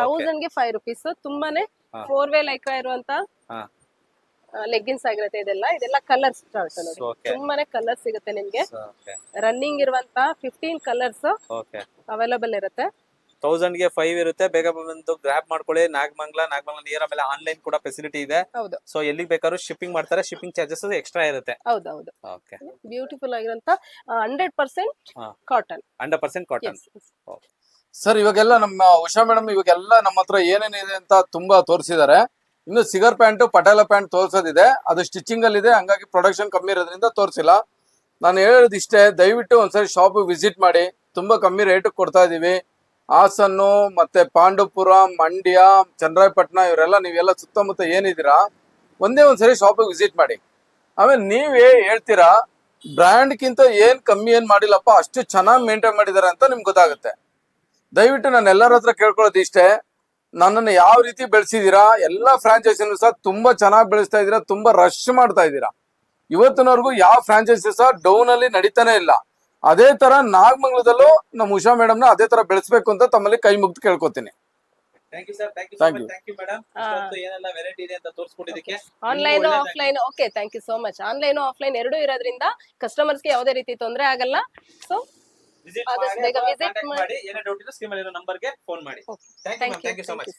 ತೌಸಂಡ್ಗೆ ಫೈವ್ ರುಪೀಸ್ ತುಂಬಾನೇ. ಫೋರ್ ವೇ ಲೈಕ್ರಾ ಇರುವಂತ ಲೆಗ್ಗಿನ್ಸ್ ಆಗಿರುತ್ತೆ ಇದೆಲ್ಲ. ಇದೆಲ್ಲ ಕಲರ್ಸ್ ನೋಡಿ. ತುಂಬಾನೇ ಕಲರ್ಸ್ ಸಿಗುತ್ತೆ ನಿಮ್ಗೆ. ರನ್ನಿಂಗ್ ಇರುವಂತ ಫಿಫ್ಟೀನ್ ಕಲರ್ಸ್ ಅವೈಲಬಲ್ ಇರುತ್ತೆ. ತೌಸಂಡ್ಗೆ ಫೈವ್ ಇರುತ್ತೆ. ಬೇಗ ಬಂದು ಗ್ರಾಪ್ ಮಾಡ್ಕೊಳ್ಳಿ. ನಾಗಮಂಗ್ಲ ನಾಗಮಂಗ್ಲ ನಿಯರ್ ಆಮೇಲೆ ಆನ್ಲೈನ್ ಕೂಡ ಫೆಸಿಲಿಟಿ ಇದೆ. ಹೌದು. ಸೊ ಎಲ್ಲಿಗೆ ಬೇಕಾದ್ರೂ ಶಿಪ್ಪಿಂಗ್ ಮಾಡ್ತಾರೆ. ಶಿಪ್ಪಿಂಗ್ ಚಾರ್ಜಸ್ ಎಕ್ಸ್ಟ್ರಾ ಇರುತ್ತೆ. ಹೌದು ಹೌದು ಓಕೆ ಬ್ಯೂಟಿಫುಲ್ ಆಗಿರೋ hundred percent cotton hundred percent cotton sir ಇವಾಗೆಲ್ಲ ನಮ್ಮ ಉಷಾ ಮೇಡಮ್ ಇವಾಗೆಲ್ಲ ನಮ್ಮ ಹತ್ರ ಏನೇನಿದೆ ಅಂತ ತುಂಬಾ ತೋರಿಸಿದ್ದಾರೆ. ಇನ್ನು ಸಿಗರ್ ಪ್ಯಾಂಟ್ ಪಟೇಲ ಪ್ಯಾಂಟ್ ತೋರಿಸೋದಿದೆ. ಅದು ಸ್ಟಿಚಿಂಗ್ ಅಲ್ಲಿ ಇದೆ. ಹಂಗಾಗಿ ಪ್ರೊಡಕ್ಷನ್ ಕಮ್ಮಿ ಇರೋದ್ರಿಂದ ತೋರಿಸಿಲ್ಲ. ನಾನು ಹೇಳೋದು ಇಷ್ಟೇ ದಯವಿಟ್ಟು ಒಂದ್ಸರಿ ಶಾಪ್ ವಿಸಿಟ್ ಮಾಡಿ. ತುಂಬಾ ಕಮ್ಮಿ ರೇಟ್ ಕೊಡ್ತಾ ಇದೀವಿ. ಹಾಸನ್ನು, ಮತ್ತೆ ಪಾಂಡುಪುರ, ಮಂಡ್ಯ ಚಂದ್ರಾಯಪಟ್ಟಣ ಇವರೆಲ್ಲ ನೀವೆಲ್ಲ ಸುತ್ತಮುತ್ತ ಏನಿದ್ದೀರಾ, ಒಂದೇ ಒಂದ್ಸರಿ ಶಾಪಿಗೆ ವಿಸಿಟ್ ಮಾಡಿ. ಆಮೇಲೆ ನೀವೇ ಹೇಳ್ತೀರಾ ಬ್ರ್ಯಾಂಡ್ಗಿಂತ ಏನ್ ಕಮ್ಮಿ ಏನ್ ಮಾಡಿಲ್ಲಪ್ಪ, ಅಷ್ಟು ಚೆನ್ನಾಗಿ ಮೇಂಟೈನ್ ಮಾಡಿದ್ದಾರೆ ಅಂತ ನಿಮ್ಗೆ ಗೊತ್ತಾಗುತ್ತೆ. ದಯವಿಟ್ಟು ನಾನು ಎಲ್ಲರ ಹತ್ರ ಕೇಳ್ಕೊಳ್ಳೋದು ಇಷ್ಟೇ, ನನ್ನನ್ನು ಯಾವ ರೀತಿ ಬೆಳೆಸಿದೀರಾ, ಎಲ್ಲ ಫ್ರಾಂಚೈಸಿನೂ ಸಹ ತುಂಬಾ ಚೆನ್ನಾಗಿ ಬೆಳೆಸ್ತಾ ಇದ್ದೀರಾ ತುಂಬಾ ರಶ್ ಮಾಡ್ತಾ ಇದ್ದೀರಾ ಇವತ್ತಿನವರೆಗೂ ಯಾವ ಫ್ರಾಂಚೈಸಿ ಸಹ ಡೌನ್ ಅಲ್ಲಿ ನಡೀತಾನೆ ಇಲ್ಲ. ಅದೇ ತರ ನಾಗಮಂಗಲದಲ್ಲೂ ನಮ್ಮ ಉಷಾ ಮೇಡಮ್ನ ಅದೇ ತರ ಬೆಳೆಸಬೇಕು ಅಂತ ತಮ್ಮಲ್ಲಿ ಕೈ ಮುಗ್ದು ಕೇಳ್ಕೊತೀನಿ. Thank you sir thank you Thank you. Thank you madam ಹಾ. ಏನೆಲ್ಲ ವೆರೈಟಿ ಇದೆ ಅಂತ ತೋರಿಸ್ಕೊಟ್ಟಿದ್ದಕ್ಕೆ online. Offline okay thank you so much online offline ಎರಡೂ ಇರೋದ್ರಿಂದ ಕಸ್ಟಮರ್ಸ್ಗೆ ಯಾವುದೇ ರೀತಿ ತೊಂದರೆ ಆಗಲ್ಲ. ಸೊ ವಿಸಿಟ್ ಆದಷ್ಟು ಮಾಡಿ ಏನೇ ಡೌಟ್ ಇದ್ರೆ ಸ್ಕ್ರೀನ್ ಮೇಲೆ ಇರೋ ನಂಬರ್ಗೆ ಫೋನ್ ಮಾಡಿ. Thank you thank you so much